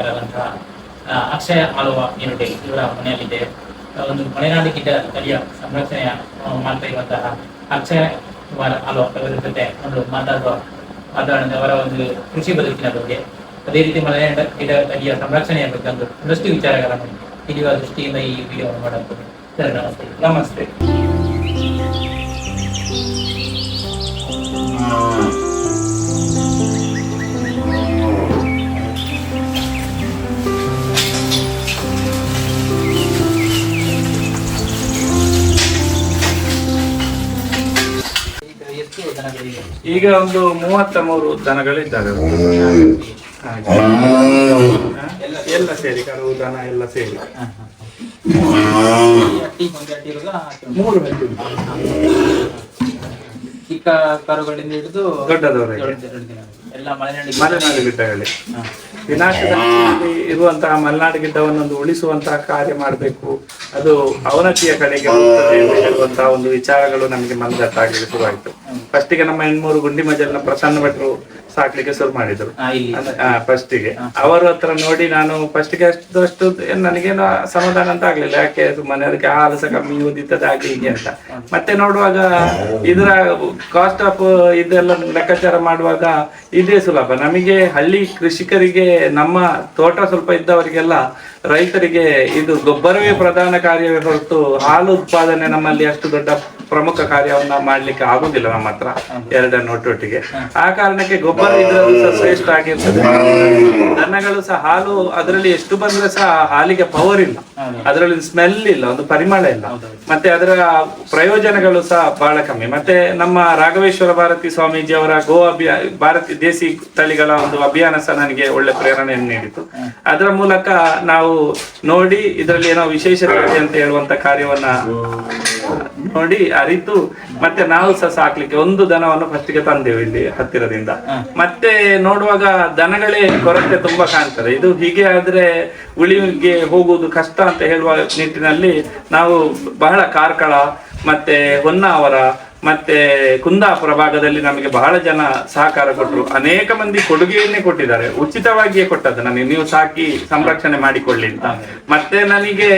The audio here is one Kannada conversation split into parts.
ಸಂರಕ್ಷಕರಾದಂತಹ ಅಕ್ಷಯ ಆಲೋವ ನೀರುಡೆ ಇವರ ಮನೆಯಲ್ಲಿದೆ. ಒಂದು ಮಲೆನಾಡು ಗಿಡ್ಡ ತಳಿಯ ಸಂರಕ್ಷಣೆಯ ಮಾಡ್ತಾ ಇರುವಂತಹ ಅಕ್ಷಯ ಕುಮಾರ್ ಆಳುವ ಅವರ ಜೊತೆ ಒಂದು ಮಾತಾಡುವ ಮಾತಾಡಿದ ಅವರ ಒಂದು ಕೃಷಿ ಬದುಕಿನ ಬಗ್ಗೆ. ಅದೇ ರೀತಿ ಮಲೆನಾಡು ಗಿಡ ತಳಿಯ ಸಂರಕ್ಷಣೆಯ ಬಗ್ಗೆ ಒಂದು ಒಂದಷ್ಟು ವಿಚಾರಗಳನ್ನು ತಿಳಿಯುವ ದೃಷ್ಟಿಯಿಂದ ಈ ವಿಡಿಯೋವನ್ನು ಮಾಡಬಹುದು ಸರ್ ನಮಸ್ತೆ. ನಮಸ್ತೆ. ಈಗ ಒಂದು ಮೂವತ್ತ ಮೂರು ದನಗಳಿದ್ದಾವೆ ಎಲ್ಲ ಸೇರಿ ಕರು ದನ ಎಲ್ಲ ಸೇರಿ. ಮೂರು. ಚಿಕ್ಕ ಕರುಗಳಿಂದ ಹಿಡಿದು ದೊಡ್ಡದವರೆಗೆ. ಎಲ್ಲ ಮಲೆನಾಡು ಮಲೆನಾಡು ಗಿಡ್ಡಗಳೇ. ವಿನಾಶದಲ್ಲಿ ಇರುವಂತಹ ಮಲೆನಾಡು ಗಿಡ್ಡವನ್ನೊಂದು ಉಳಿಸುವಂತಹ ಕಾರ್ಯ ಮಾಡಬೇಕು. ಅದು ಅವನತಿಯ ಕಡೆಗೆ ಹೋಗ್ತದೆ ಎಂದು ಹೇಳುವಂತಹ ಒಂದು ವಿಚಾರಗಳು ನಮಗೆ ಮನದಟ್ಟಾಗಲಿಕ್ಕೆ ಶುರುವಾಯಿತು. ಫಸ್ಟಿಗೆ ನಮ್ಮ ಹೆಣ್ಮೂರು ಗುಂಡಿ ಮಜಲ್ನ ಪ್ರಸನ್ನ ಭಟ್ರು ಸಾಕ್ಲಿಕ್ಕೆ ಶುರು ಮಾಡಿದ್ರು. ಫಸ್ಟಿಗೆ ಅವರ ಹತ್ರ ನೋಡಿ ನಾನು ಫಸ್ಟಿಗೆ ಅಷ್ಟು ನನಗೇನು ಸಮಾಧಾನ ಅಂತ ಆಗ್ಲಿಲ್ಲ. ಯಾಕೆ ಸುಮ್ಮನೆ ಅದಕ್ಕೆ ಹಾಲು ಸಹ ಕಮ್ಮಿ ಓದಿದ್ದದ ಹಾಗೆ ಹೀಗೆ ಅಂತ. ಮತ್ತೆ ನೋಡುವಾಗ ಇದರ ಕಾಸ್ಟ್ ಆಫ್ ಇದೆಲ್ಲ ಲೆಕ್ಕಾಚಾರ ಮಾಡುವಾಗ ಇದೇ ಸುಲಭ. ನಮಗೆ ಹಳ್ಳಿ ಕೃಷಿಕರಿಗೆ ನಮ್ಮ ತೋಟ ಸ್ವಲ್ಪ ಇದ್ದವರಿಗೆಲ್ಲ ರೈತರಿಗೆ ಇದು ಗೊಬ್ಬರವೇ ಪ್ರಧಾನ ಕಾರ್ಯವೇ ಹೊರತು ಹಾಲು ಉತ್ಪಾದನೆ ನಮ್ಮಲ್ಲಿ ಅಷ್ಟು ದೊಡ್ಡ ಪ್ರಮುಖ ಕಾರ್ಯವನ್ನ ಮಾಡ್ಲಿಕ್ಕೆ ಆಗುದಿಲ್ಲ ನಮ್ಮ ಹತ್ರ ಎರಡನ್ನು ಒಟ್ಟೊಟ್ಟಿಗೆ. ಆ ಕಾರಣಕ್ಕೆ ಗೊಬ್ಬರ ಇದ್ರಲ್ಲೂ ಸಹ ಶ್ರೇಷ್ಠ ಆಗಿರ್ತದೆ. ದನಗಳು ಸಹ ಹಾಲು ಅದರಲ್ಲಿ ಎಷ್ಟು ಬಂದ್ರೆ ಸಹ ಹಾಲಿಗೆ ಪವರ್ ಇಲ್ಲ. ಅದರಲ್ಲಿ ಸ್ಮೆಲ್ ಇಲ್ಲ ಒಂದು ಪರಿಮಳ ಇಲ್ಲ. ಮತ್ತೆ ಅದರ ಪ್ರಯೋಜನಗಳು ಸಹ ಬಹಳ ಕಮ್ಮಿ. ಮತ್ತೆ ನಮ್ಮ ರಾಘವೇಶ್ವರ ಭಾರತಿ ಸ್ವಾಮೀಜಿ ಅವರ ಗೋ ಅಭಿಯಾನ ಭಾರತೀಯ ದೇಸಿ ತಳಿಗಳ ಒಂದು ಅಭಿಯಾನ ಸಹ ನನಗೆ ಒಳ್ಳೆ ಪ್ರೇರಣೆಯನ್ನು ನೀಡಿತು. ಅದರ ಮೂಲಕ ನಾವು ನೋಡಿ ಇದರಲ್ಲಿ ಏನೋ ವಿಶೇಷತೆ ಅಂತ ಹೇಳುವಂತ ಕಾರ್ಯವನ್ನ ನೋಡಿ ಅರಿತು ಮತ್ತೆ ನಾವು ಸಹ ಸಾಕ್ಲಿಕ್ಕೆ ಒಂದು ದನವನ್ನು ಫಸ್ಟಿಗೆ ತಂದೆವು ಇಲ್ಲಿ ಹತ್ತಿರದಿಂದ. ಮತ್ತೆ ನೋಡುವಾಗ ದನಗಳೇ ಕೊರತೆ ತುಂಬಾ ಕಾಣ್ತದೆ. ಇದು ಹೀಗೆ ಆದ್ರೆ ಉಳಿವಿಗೆ ಹೋಗುವುದು ಕಷ್ಟ ಅಂತ ಹೇಳುವ ನಿಟ್ಟಿನಲ್ಲಿ ನಾವು ಬಹಳ ಕಾರ್ಕಳ ಮತ್ತೆ ಹೊನ್ನಾವರ ಮತ್ತೆ ಕುಂದಾಪುರ ಭಾಗದಲ್ಲಿ ನಮಗೆ ಬಹಳ ಜನ ಸಹಕಾರ ಕೊಟ್ಟರು ಅನೇಕ ಮಂದಿ ಕೊಡುಗೆಯನ್ನೇ ಕೊಟ್ಟಿದ್ದಾರೆ. ಉಚಿತವಾಗಿಯೇ ಕೊಟ್ಟದ್ದು ನನಗೆ ನೀವು ಸಾಕಿ ಸಂರಕ್ಷಣೆ ಮಾಡಿಕೊಳ್ಳಿ ಅಂತ. ಮತ್ತೆ ನನಗೆ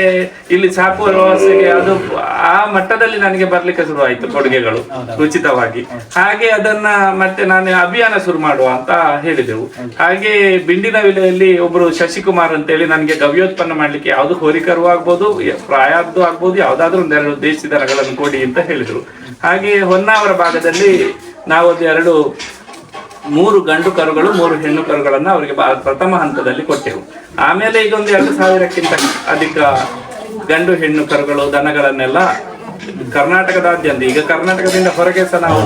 ಇಲ್ಲಿ ಸಾಕುವ ವ್ಯವಸ್ಥೆಗೆ ಅದು ಆ ಮಟ್ಟದಲ್ಲಿ ನನಗೆ ಬರ್ಲಿಕ್ಕೆ ಆಯ್ತು ಕೊಡುಗೆಗಳು ಉಚಿತವಾಗಿ. ಹಾಗೆ ಅದನ್ನ ಮತ್ತೆ ನಾನು ಅಭಿಯಾನ ಶುರು ಮಾಡುವ ಅಂತ ಹೇಳಿದೆವು. ಹಾಗೆ ಬಿಂಡಿನ ವಿಲೆಯಲ್ಲಿ ಒಬ್ರು ಶಶಿಕುಮಾರ್ ಅಂತ ಹೇಳಿ ನನಗೆ ಗವ್ಯೋತ್ಪನ್ನ ಮಾಡ್ಲಿಕ್ಕೆ ಯಾವ್ದು ಹೋರಿಕರು ಆಗ್ಬೋದು, ಪ್ರಾಯದ್ದು ಆಗ್ಬೋದು, ಯಾವ್ದಾದ್ರು ಒಂದೆರಡು ದೇಶಿ ಕೊಡಿ ಅಂತ ಹೇಳಿದ್ರು. ಹಾಗೆ ಹೊನ್ನಾವರ ಭಾಗದಲ್ಲಿ ನಾವೊಂದು ಎರಡು ಮೂರು ಗಂಡು ಕರುಗಳು ಮೂರು ಹೆಣ್ಣು ಕರುಗಳನ್ನು ಅವರಿಗೆ ಪ್ರಥಮ ಹಂತದಲ್ಲಿ ಕೊಟ್ಟೆವು ಆಮೇಲೆ ಈಗ ಒಂದು ಎರಡು ಸಾವಿರಕ್ಕಿಂತ ಅಧಿಕ ಗಂಡು ಹೆಣ್ಣು ಕರುಗಳು ದನಗಳನ್ನೆಲ್ಲ ಕರ್ನಾಟಕದಾದ್ಯಂತ ಈಗ ಕರ್ನಾಟಕದಿಂದ ಹೊರಗೆ ಸಹ ನಾವು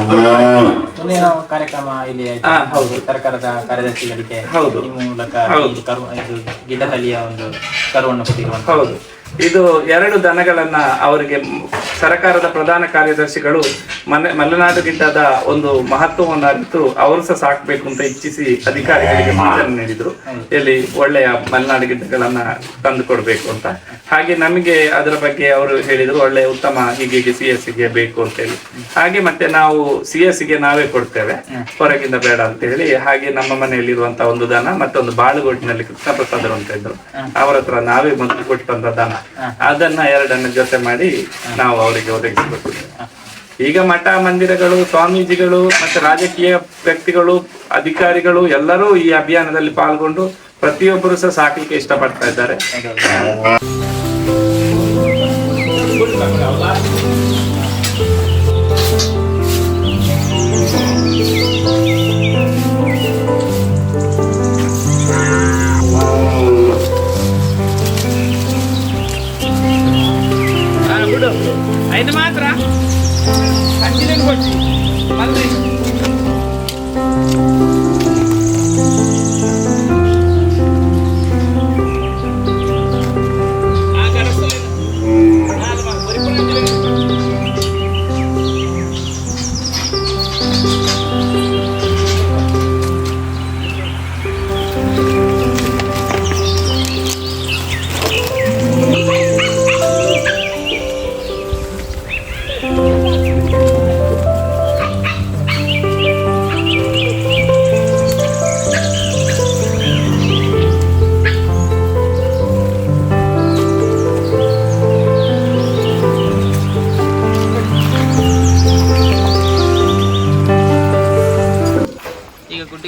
ಮುಂದಿನ ಕಾರ್ಯಕ್ರಮ ಇಲ್ಲಿ. ಹೌದು. ಸರ್ಕಾರದ ಕಾರ್ಯದರ್ಶಿಗಳಿಗೆ ಹೌದು. ಈ ಮೂಲಕ ಗಿಡ್ಡ ಒಂದು ಕರುವನ್ನು ಹೌದು ಇದು ಎರಡು ದನಗಳನ್ನ ಅವರಿಗೆ ಸರಕಾರದ ಪ್ರಧಾನ ಕಾರ್ಯದರ್ಶಿಗಳು ಮನೆ ಗಿಡ್ಡದ ಒಂದು ಮಹತ್ವವನ್ನು ಅರಿತು ಅವರು ಸಹ ಸಾಕ್ಬೇಕು ಅಂತ ಇಚ್ಛಿಸಿ ಅಧಿಕಾರಿಗಳಿಗೆ ಸೂಚನೆ ನೀಡಿದ್ರು. ಇಲ್ಲಿ ಒಳ್ಳೆಯ ಮಲೆನಾಡು ತಂದು ಕೊಡ್ಬೇಕು ಅಂತ. ಹಾಗೆ ನಮಗೆ ಅದರ ಬಗ್ಗೆ ಅವರು ಹೇಳಿದ್ರು, ಒಳ್ಳೆ ಉತ್ತಮ ಹೀಗೆ ಸಿ ಎಸ್ಗೆ ಬೇಕು ಅಂತ ಹೇಳಿ. ಹಾಗೆ ಮತ್ತೆ ನಾವು ಸಿ ಎಸ್ಗೆ ನಾವೇ ಕೊಡ್ತೇವೆ. ಹೊರಗಿಂದ ಬೇಡ ಅಂತ ಹೇಳಿ. ಹಾಗೆ ನಮ್ಮ ಮನೆಯಲ್ಲಿರುವಂತಹ ಒಂದು ದನ, ಮತ್ತೊಂದು ಬಾಳುಗೋಟಿನಲ್ಲಿ ಕೃಷ್ಣ ಪ್ರಸಾದರು ಅಂತ ಇದ್ರು. ಅವರ ಹತ್ರ ನಾವೇ ಮೊದಲು ಕೊಟ್ಟಂತ ದನ. ಅದನ್ನ ಎರಡನ್ನ ಜೊತೆ ಮಾಡಿ ನಾವು ಅವರಿಗೆ ಒದಗಿಸಬೇಕು ಈಗ ಮಠ ಮಂದಿರಗಳು ಸ್ವಾಮೀಜಿಗಳು ಮತ್ತೆ ರಾಜಕೀಯ ವ್ಯಕ್ತಿಗಳು, ಅಧಿಕಾರಿಗಳು ಎಲ್ಲರೂ ಈ ಅಭಿಯಾನದಲ್ಲಿ ಪಾಲ್ಗೊಂಡು ಪ್ರತಿಯೊಬ್ಬರು ಸಹ ಸಾಕಲಿಕ್ಕೆ ಇಷ್ಟಪಡ್ತಾ ಇದ್ದಾರೆ. ಕಂಚಿನ ಕೊಟ್ಟಿ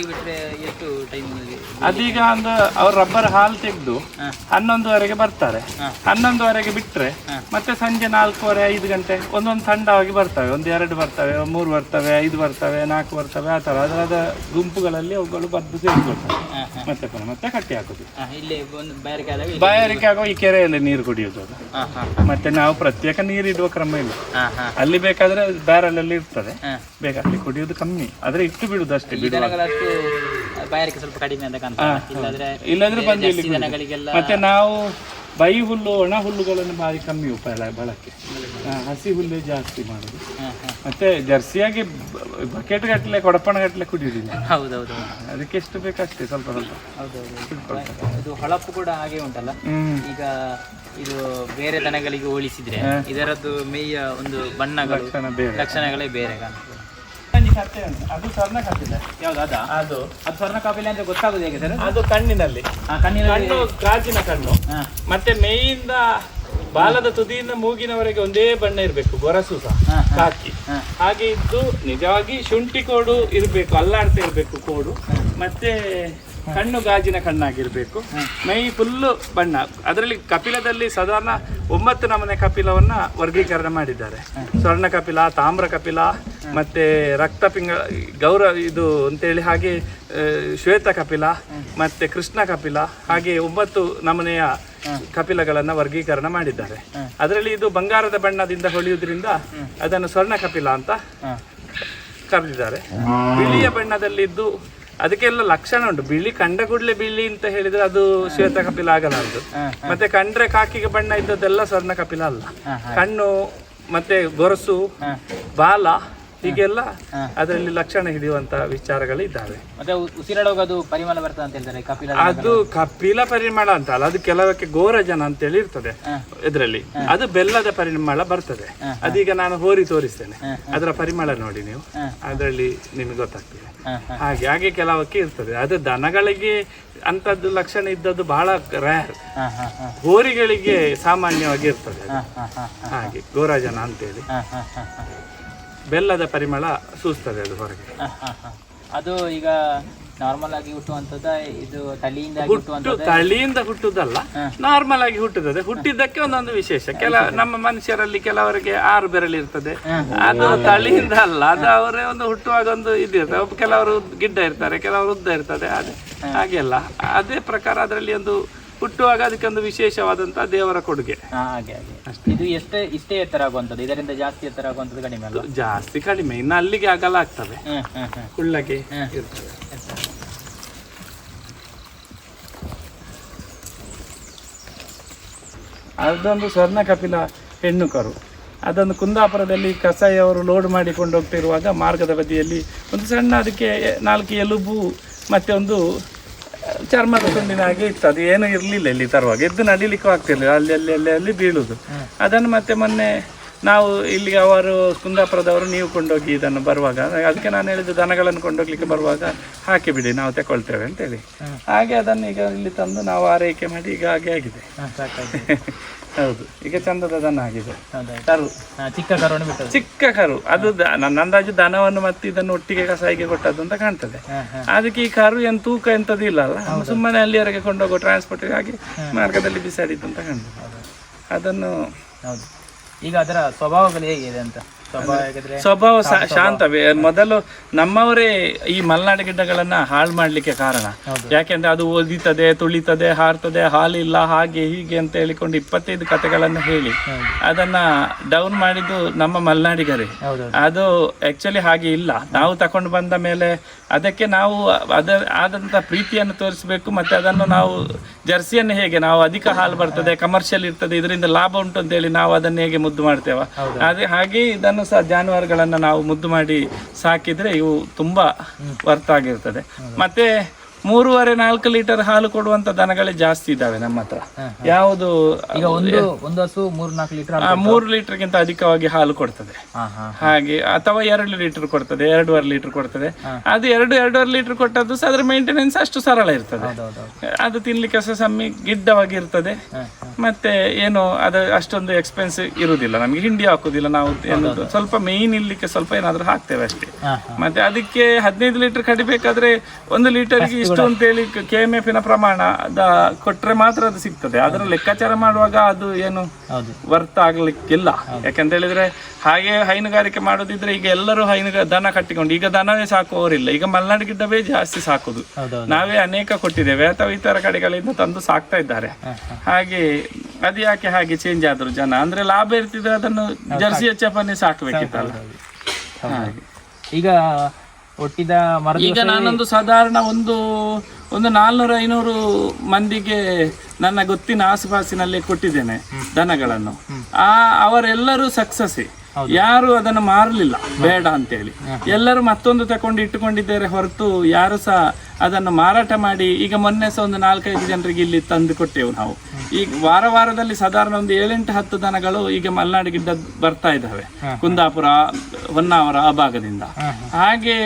ಬಿಟ್ರೆ ಎಷ್ಟು ಟೈಮ್ ಅದೀಗ ಒಂದು ಅವ್ರ ರಬ್ಬರ್ ಹಾಲು ತೆಗೆದು. ಹನ್ನೊಂದುವರೆಗೆ ಬರ್ತಾರೆ. ಹನ್ನೊಂದುವರೆಗೆ ಬಿಟ್ರೆ ಮತ್ತೆ ಸಂಜೆ ನಾಲ್ಕೂವರೆ ಐದು ಗಂಟೆ ಒಂದೊಂದು ತಂಡವಾಗಿ ಬರ್ತವೆ. ಒಂದು ಎರಡು ಬರ್ತವೆ ಮೂರು ಬರ್ತವೆ ಐದು ಬರ್ತವೆ ನಾಲ್ಕು ಬರ್ತವೆ ಆ ಥರ. ಅದರದ ಗುಂಪುಗಳಲ್ಲಿ ಅವುಗಳು ಬದ್ದು ಸೇರಿಕೊಳ್ತವೆ ಮತ್ತೆ ಪುನಃ ಮತ್ತೆ ಕಟ್ಟಿ ಹಾಕುದು. ಇಲ್ಲಿ ಒಂದು ಬಾಯಾರಿಕೆ ಆದಾಗ ಇಲ್ಲಿ- ಬಾಯಾರಿಕೆ ಆಗೋ ಈ ಕೆರೆಯಲ್ಲಿ ನೀರು ಕುಡಿಯೋದು ಅದು. ಮತ್ತೆ ನಾವು ಪ್ರತ್ಯೇಕ ನೀರು ಇಡುವ ಕ್ರಮ ಇಲ್ಲ. ಅಲ್ಲಿ ಬೇಕಾದ್ರೆ ಬ್ಯಾರಲಲ್ಲಿ ಇರ್ತದೆ. ಬೇಕಾದ್ರೆ ಬೇಕಾ ಅಲ್ಲಿ ಕುಡಿಯೋದು ಕಮ್ಮಿ. ಆದ್ರೆ ಇಟ್ಟು ಬಿಡುದು ಅಷ್ಟೇ ಬಿಡುವ ಬಾಯಾರಿಕೆ ಸ್ವಲ್ಪ ಕಡಿಮೆ ಅಂತ ಕಾಣ್ತದೆ. ಇಲ್ಲಾದ್ರೆ ಇಲ್ಲದ್ರೆ ಬಂದು ಇಲ್ಲಿ ಜಾಸ್ತಿ ಕುಡಿಯೋದು. ದನಗಳಿಗೆಲ್ಲ ಮತ್ತೆ ನಾವು ಬೈ ಹುಲ್ಲು ಒಣ ಹುಲ್ಲುಗಳನ್ನು ಭಾರಿ ಕಮ್ಮಿ ಉಪಯೋಗ ಬಳಕೆ. ಹಸಿ ಹುಲ್ಲೇ ಜಾಸ್ತಿ ಮಾಡುದು. ಮತ್ತೆ ಜರ್ಸಿಯಾಗಿ ಬಕೆಟ್ ಗಟ್ಟಲೆ ಕೊಡಪಣ ಗಟ್ಟಲೆ ಕುಡಿಯುವುದಿಲ್ಲ. ಹೌದೌದು. ಅದಕ್ಕೆ ಎಷ್ಟು ಬೇಕಷ್ಟೇ ಸ್ವಲ್ಪ ಸ್ವಲ್ಪ. ಹೌದೌದು. ಇದು ಹೊಳಪು ಕೂಡ ಹಾಗೆ ಉಂಟಲ್ಲ? ಹ್ಮ್. ಈಗ ಇದು ಬೇರೆ ದನಗಳಿಗೆ ಹೋಲಿಸಿದ್ರೆ ಇದರದ್ದು ಮೇಯ ಒಂದು ಬಣ್ಣಗಳು ಲಕ್ಷಣ ಬೇರೆ. ಲಕ್ಷಣಗಳೇ ಬೇರೆ ಕಾಣ್ತದೆ. ಕತ್ತೆ ಉಂಟು. ಅದು ಸ್ವರ್ಣ ಕಟ್ಟಿದೆ. ಯಾವ್ದು ಅದ? ಅದು. ಅದು ಸ್ವರ್ಣ ಕಾಪಿಲೆ ಅಂತ ಗೊತ್ತಾಗುದು ಹೇಗೆ ಸರ್? ಅದು ಕಣ್ಣಿನಲ್ಲಿ. ಆ ಕಣ್ಣಿನ ಕಣ್ಣು ಗಾಜಿನ ಕಣ್ಣು. ಮತ್ತೆ ಮೇಯಿಂದ ಬಾಲದ ತುದಿಯಿಂದ ಮೂಗಿನವರೆಗೆ ಒಂದೇ ಬಣ್ಣ ಇರಬೇಕು ಗೊರಸು ಸಹ. ಕಾಕಿ. ಹಾಗೆ ಇದ್ದು ನಿಜವಾಗಿ ಶುಂಠಿ ಕೋಡು ಇರಬೇಕು ಅಲ್ಲಾಡ್ತಾ ಇರಬೇಕು ಕೋಡು. ಮತ್ತೆ ಕಣ್ಣು ಗಾಜಿನ ಕಣ್ಣಾಗಿರ್ಬೇಕು. ಮೈ ಫುಲ್ಲು ಬಣ್ಣ. ಅದರಲ್ಲಿ ಕಪಿಲದಲ್ಲಿ ಸಾಧಾರಣ ಒಂಬತ್ತು ನಮನೆ ಕಪಿಲವನ್ನ ವರ್ಗೀಕರಣ ಮಾಡಿದ್ದಾರೆ. ಸ್ವರ್ಣ ಕಪಿಲ ತಾಮ್ರ ಕಪಿಲ ಮತ್ತೆ ರಕ್ತ ಪಿಂಗ ಗೌರ ಇದು ಅಂತೇಳಿ ಹಾಗೆ ಶ್ವೇತ ಕಪಿಲ ಮತ್ತೆ ಕೃಷ್ಣ ಕಪಿಲ ಹಾಗೆ ಒಂಬತ್ತು ನಮನೆಯ ಕಪಿಲಗಳನ್ನ ವರ್ಗೀಕರಣ ಮಾಡಿದ್ದಾರೆ. ಅದರಲ್ಲಿ ಇದು ಬಂಗಾರದ ಬಣ್ಣದಿಂದ ಹೊಳೆಯುವುದರಿಂದ ಅದನ್ನು ಸ್ವರ್ಣ ಕಪಿಲ ಅಂತ ಕರೆದಿದ್ದಾರೆ. ಬಿಳಿಯ ಬಣ್ಣದಲ್ಲಿದ್ದು ಅದಕ್ಕೆಲ್ಲ ಲಕ್ಷಣ ಉಂಟು. ಬಿಳಿ ಕಂಡ ಕೂಡಲೇ ಬಿಳಿ ಅಂತ ಹೇಳಿದ್ರೆ ಅದು ಶ್ವೇತ ಕಪಿಲ ಆಗಲಾರದು. ಮತ್ತೆ ಕಂಡ್ರೆ ಕಾಕಿಗೆ ಬಣ್ಣ ಇದ್ದದ್ದೆಲ್ಲ ಸ್ವರ್ಣ ಕಪಿಲ ಅಲ್ಲ. ಕಣ್ಣು ಮತ್ತೆ ಗೊರಸು ಬಾಲ ಹೀಗೆಲ್ಲ ಅದರಲ್ಲಿ ಲಕ್ಷಣ ಹಿಡಿಯುವಂತ ವಿಚಾರಗಳು ಇದ್ದಾವೆ ಮತ್ತೆ ಅದು ಪರಿಮಳ ಬರ್ತದೆ ಅಂತ ಹೇಳ್ತಾರೆ ಕಪಿಲ ಅದು ಕಪಿಲ ಪರಿಮಳ ಅಂತ ಅಲ್ಲ ಅದು ಕೆಲವಕ್ಕೆ ಗೋರಜನ ಅಂತೇಳಿ ಇರ್ತದೆ ಇದರಲ್ಲಿ ಅದು ಬೆಲ್ಲದ ಪರಿಮಳ ಬರ್ತದೆ. ಅದೀಗ ನಾನು ಹೋರಿ ತೋರಿಸ್ತೇನೆ. ಅದರ ಪರಿಮಳ ನೋಡಿ ನೀವು. ಅದರಲ್ಲಿ ನಿಮ್ಗೆ ಗೊತ್ತಾಗ್ತದೆ. ಹಾಗೆ ಹಾಗೆ ಕೆಲವಕ್ಕೆ ಇರ್ತದೆ. ಅದು ದನಗಳಿಗೆ ಅಂತದ್ದು ಲಕ್ಷಣ ಇದ್ದದ್ದು ಬಹಳ ರೇರ್ ಹೋರಿಗಳಿಗೆ ಸಾಮಾನ್ಯವಾಗಿ ಇರ್ತದೆ ಹಾಗೆ ಗೋರಾಜನ ಅಂತೇಳಿ ಬೆಲ್ಲದ ಪರಿಮಳ ಸೂಸ್ತದೆ ಅದು ಹೊರಗೆ. ಅದು ಈಗ ನಾರ್ಮಲ್ ಆಗಿ ಹುಟ್ಟುವಂತದ ಇದು ತಳಿಯಿಂದ ಹುಟ್ಟು ತಳಿಯಿಂದ ಹುಟ್ಟುದಲ್ಲ ನಾರ್ಮಲ್ ಆಗಿ ಹುಟ್ಟುತ್ತದೆ. ಹುಟ್ಟಿದ್ದಕ್ಕೆ ಒಂದೊಂದು ವಿಶೇಷ. ಕೆಲ ನಮ್ಮ ಮನುಷ್ಯರಲ್ಲಿ ಕೆಲವರಿಗೆ ಆರು ಬೆರಳು ಇರ್ತದೆ. ಅದು ತಳಿಯಿಂದ ಅಲ್ಲ ಅದು ಅವರೇ ಒಂದು ಹುಟ್ಟುವಾಗ ಒಂದು ಇದಿರ್ತದೆ ಕೆಲವರು ಗಿಡ್ಡ ಇರ್ತಾರೆ ಕೆಲವರು ಉದ್ದ ಇರ್ತದೆ. ಅದೇ ಹಾಗೆಲ್ಲ ಅದೇ ಪ್ರಕಾರ ಅದರಲ್ಲಿ ಒಂದು ಹುಟ್ಟುವಾಗ ಅದಕ್ಕೊಂದು ವಿಶೇಷವಾದಂತ ವಿಶೇಷವಾದಂತಹ ದೇವರ ಕೊಡುಗೆ. ಹಾಗೆ ಹಾಗೆ. ಇದು ಎಷ್ಟೇ ಇಷ್ಟೇ ಎತ್ತರ ಆಗುವಂತದ್ದು ಇದರಿಂದ ಜಾಸ್ತಿ ಎತ್ತರ ಆಗುವಂತದ್ದು ಕಡಿಮೆ ಅಲ್ಲ ಜಾಸ್ತಿ ಕಡಿಮೆ. ಇನ್ನು ಅಲ್ಲಿಗೆ ಅಗಲ ಆಗ್ತವೆ. ಹ್ಮ್ ಹ್ಮ್ ಹ್ಮ್ ಉಳ್ಳಗೆ ಇರ್ತದೆ ಅದೊಂದು ಸ್ವರ್ಣ ಕಪಿಲ ಹೆಣ್ಣು ಕರು ಅದೊಂದು ಕುಂದಾಪುರದಲ್ಲಿ ಕಸಾಯಿಯವರು ಲೋಡ್ ಮಾಡಿಕೊಂಡು ಹೋಗ್ತಿರುವಾಗ ಮಾರ್ಗದ ಬದಿಯಲ್ಲಿ ಒಂದು ಸಣ್ಣ ಅದಕ್ಕೆ ನಾಲ್ಕು ಎಲುಬು ಮತ್ತೆ ಒಂದು ಚರ್ಮದ ತುಂಡಿನ ಹಾಗೆ ಇತ್ತು ಅದು ಏನು ಇರಲಿಲ್ಲ ಇಲ್ಲಿ ತರುವಾಗ. ಎದ್ದು ನಡಿಲಿಕ್ಕೂ ಆಗ್ತಿರ್ಲಿಲ್ಲ. ಅಲ್ಲಿ ಅಲ್ಲಿ ಅಲ್ಲಿ ಅಲ್ಲಿ ಬೀಳುದು. ಅದನ್ನು ಮತ್ತೆ ಮೊನ್ನೆ ನಾವು ಇಲ್ಲಿ ಅವರು ಕುಂದಾಪುರದವರು ನೀವು ಕೊಂಡೋಗಿ ಇದನ್ನು ಬರುವಾಗ ಅದಕ್ಕೆ ನಾನು ಹೇಳಿದ್ದು ದನಗಳನ್ನು ಕೊಂಡೋಗ್ಲಿಕ್ಕೆ ಬರುವಾಗ ಹಾಕಿ ಬಿಡಿ ನಾವು ತಗೊಳ್ತೇವೆ ಅಂತೇಳಿ. ಹಾಗೆ ಅದನ್ನು ಈಗ ಇಲ್ಲಿ ತಂದು ನಾವು ಆರೈಕೆ ಮಾಡಿ ಈಗ ಹಾಗೆ ಆಗಿದೆ. ಹೌದು. ಈಗ ಚಂದದ ದನ ಆಗಿದೆ. ಕರು. ಚಿಕ್ಕ ಬಿಟ್ಟದ್ದು. ಚಿಕ್ಕ ಕರು. ಅದು ದ- ನನ್ನ ಅಂದಾಜು ದನವನ್ನು ಮತ್ತೆ ಇದನ್ನು ಒಟ್ಟಿಗೆ ಕಸಾಯಿಗೆ ಕೊಟ್ಟದ್ದು ಅಂತ ಕಾಣ್ತದೆ. ಅದಕ್ಕೆ ಈ ಕರು ಏನು ತೂಕ ಎಂತದ್ದು ಇಲ್ಲ ಅಲ್ಲ. ಸುಮ್ಮನೆ ಅಲ್ಲಿವರೆಗೆ ಕೊಂಡೋಗೋ ಟ್ರಾನ್ಸ್ಪೋರ್ಟ್ ಆಗಿ ಮಾರ್ಗದಲ್ಲಿ ಬಿಸಾಡಿದ್ದು ಅಂತ ಕಾಣ್ತದೆ. ಅದನ್ನು ಹೌದು. ಈಗ ಅದರ ಸ್ವಭಾವಗಳು ಹೇಗಿದೆ ಅಂತ? ಸ್ವಭಾವ ಶಾಂತವೇ. ಮೊದಲು ನಮ್ಮವರೇ ಈ ಮಲೆನಾಡು ಗಿಡಗಳನ್ನ ಹಾಳು ಮಾಡ್ಲಿಕ್ಕೆ ಕಾರಣ. ಯಾಕೆಂದ್ರೆ ಅದು ಒದಿತದೆ ತುಳಿತದೆ ಹಾರ್ತದೆ ಹಾಲಿಲ್ಲ ಹಾಗೆ ಹೀಗೆ ಅಂತ ಹೇಳಿಕೊಂಡು ಇಪ್ಪತ್ತೈದು ಕಥೆಗಳನ್ನು ಹೇಳಿ. ಅದನ್ನ ಡೌನ್ ಮಾಡಿದ್ದು ನಮ್ಮ ಮಲೆನಾಡಿಗರೇ. ಅದು ಆಕ್ಚುಲಿ ಹಾಗೆ ಇಲ್ಲ. ನಾವು ತಕೊಂಡು ಬಂದ ಮೇಲೆ ಅದಕ್ಕೆ ನಾವು ಅದ ಆದಂತ ಪ್ರೀತಿಯನ್ನು ತೋರಿಸಬೇಕು ಮತ್ತೆ ಅದನ್ನು ನಾವು ಜರ್ಸಿಯನ್ನು ಹೇಗೆ ನಾವು ಅಧಿಕ ಹಾಲು ಬರ್ತದೆ ಕಮರ್ಷಿಯಲ್ ಇರ್ತದೆ ಇದರಿಂದ ಲಾಭ ಉಂಟು ಅಂತ ಹೇಳಿ ನಾವು ಅದನ್ನು ಹೇಗೆ ಮುದ್ದು ಮಾಡ್ತೇವೆ. ಅದೇ ಹಾಗೆ ಇದನ್ನು ಸಹ ಜಾನುವಾರುಗಳನ್ನು ನಾವು ಮುದ್ದು ಮಾಡಿ ಸಾಕಿದ್ರೆ ಇವು ತುಂಬಾ ವರ್ತ್ ಆಗಿರ್ತದೆ. ಮತ್ತೆ ಮೂರುವರೆ ನಾಲ್ಕು ಲೀಟರ್ ಹಾಲು ಕೊಡುವಂತ ದನಗಳೇ ಜಾಸ್ತಿ ಇದ್ದಾವೆ ನಮ್ಮ ಹತ್ರ. ಯಾವುದು ಈಗ ಒಂದು ಒಂದು ಹಸು ಮೂರ್ ನಾಲ್ಕು ಲೀಟರ್ ಗಿಂತ ಮೂರು ಲೀಟರ್ಗಿಂತ ಅಧಿಕವಾಗಿ ಹಾಲು ಕೊಡ್ತದೆ. ಹಾಗೆ ಅಥವಾ ಎರಡು ಲೀಟರ್ ಕೊಡ್ತದೆ ಎರಡೂವರೆ ಲೀಟರ್ ಕೊಡ್ತದೆ. ಅದು ಎರಡು ಎರಡೂವರೆ ಲೀಟರ್ ಕೊಟ್ಟದ್ದು ಸಹ ಅದರ ಮೇಂಟೆನೆನ್ಸ್ ಅಷ್ಟು ಸರಳ ಇರ್ತದೆ. ಅದು ತಿನ್ಲಿಕ್ಕೆ ಸಹ ಸಮ್ಮಿ ಗಿಡ್ಡವಾಗಿ ಇರ್ತದೆ. ಮತ್ತೆ ಏನು ಅದು ಅಷ್ಟೊಂದು ಎಕ್ಸ್ಪೆನ್ಸ್ ಇರುವುದಿಲ್ಲ. ನಮಗೆ ಹಿಂಡಿ ಹಾಕುದಿಲ್ಲ ನಾವು ಸ್ವಲ್ಪ ಮೇಯ್ನ್ ಇಲ್ಲಿಕ್ಕೆ ಸ್ವಲ್ಪ ಏನಾದ್ರೂ ಹಾಕ್ತೇವೆ ಅಷ್ಟೇ. ಮತ್ತೆ ಅದಕ್ಕೆ ಹದಿನೈದು ಲೀಟರ್ ಕಡಿಬೇಕಾದ್ರೆ ಒಂದು ಲೀಟರ್ಗೆ ಇಷ್ಟು ಅಂತೇಳಿ ಕೆ ಎಂ ಎಫ್ನ ಪ್ರಮಾಣ ಅದ ಕೊಟ್ರೆ ಮಾತ್ರ ಅದು ಸಿಗ್ತದೆ. ಅದರ ಲೆಕ್ಕಾಚಾರ ಮಾಡುವಾಗ ಅದು ಏನು ವರ್ತ ಆಗ್ಲಿಕ್ಕಿಲ್ಲ. ಯಾಕಂತ ಹೇಳಿದ್ರೆ ಹಾಗೆ ಹೈನುಗಾರಿಕೆ ಮಾಡೋದಿದ್ರೆ ಈಗ ಎಲ್ಲರೂ ಹೈನುಗ ದನ ಕಟ್ಟಿಕೊಂಡು ಈಗ ದನವೇ ಸಾಕುವವರಿಲ್ಲ. ಈಗ ಮಲ್ನಾಡು ಗಿಡ್ಡವೇ ಜಾಸ್ತಿ ಸಾಕುದು. ನಾವೇ ಅನೇಕ ಕೊಟ್ಟಿದ್ದೇವೆ. ಅಥವಾ ಇತರ ಕಡೆಗಳಿಂದ ತಂದು ಸಾಕ್ತಾ ಇದ್ದಾರೆ. ಹಾಗೆ ಅದು ಯಾಕೆ ಹಾಗೆ ಚೇಂಜ್ ಆದ್ರು ಜನ? ಅಂದ್ರೆ ಲಾಭ ಇರ್ತಿದ್ರೆ ಅದನ್ನು ಜರ್ಸಿ ಎಚ್ಚಪ್ಪನ್ನೇ ಸಾಕ್ಬೇಕಿತ್ತಲ್ಲ. ಹಾಗೆ. ಈಗ ಒಟ್ಟಿದ ಮರದ ಈಗ ನಾನೊಂದು ಸಾಧಾರಣ ಒಂದು ಒಂದು ನಾಲ್ನೂರು ಐನೂರು ಮಂದಿಗೆ ನನ್ನ ಗೊತ್ತಿನ ಆಸುಪಾಸಿನಲ್ಲಿ ಕೊಟ್ಟಿದ್ದೇನೆ ದನಗಳನ್ನು. ಆ ಅವರೆಲ್ಲರೂ ಸಕ್ಸಸ್ ಯಾರು ಅದನ್ನು ಮಾರಲಿಲ್ಲ ಬೇಡ ಅಂತೇಳಿ. ಎಲ್ಲರೂ ಮತ್ತೊಂದು ತಕೊಂಡು ಇಟ್ಟುಕೊಂಡಿದ್ದಾರೆ ಹೊರತು ಯಾರು ಸಹ ಅದನ್ನು ಮಾರಾಟ ಮಾಡಿ ಈಗ ಮೊನ್ನೆ ಸಹ ಒಂದು ನಾಲ್ಕೈದು ಜನರಿಗೆ ಇಲ್ಲಿ ತಂದು ಕೊಟ್ಟೆವು ನಾವು. ಈಗ ವಾರ ವಾರದಲ್ಲಿ ಸಾಧಾರಣ ಒಂದು ಏಳೆಂಟು ಹತ್ತು ದನಗಳು ಈಗ ಮಲೆನಾಡು ಗಿಡ್ಡ ಬರ್ತಾ ಇದ್ದಾವೆ. ಕುಂದಾಪುರ ಹೊನ್ನಾವರ ಆ ಭಾಗದಿಂದ. ಹಾಗೆ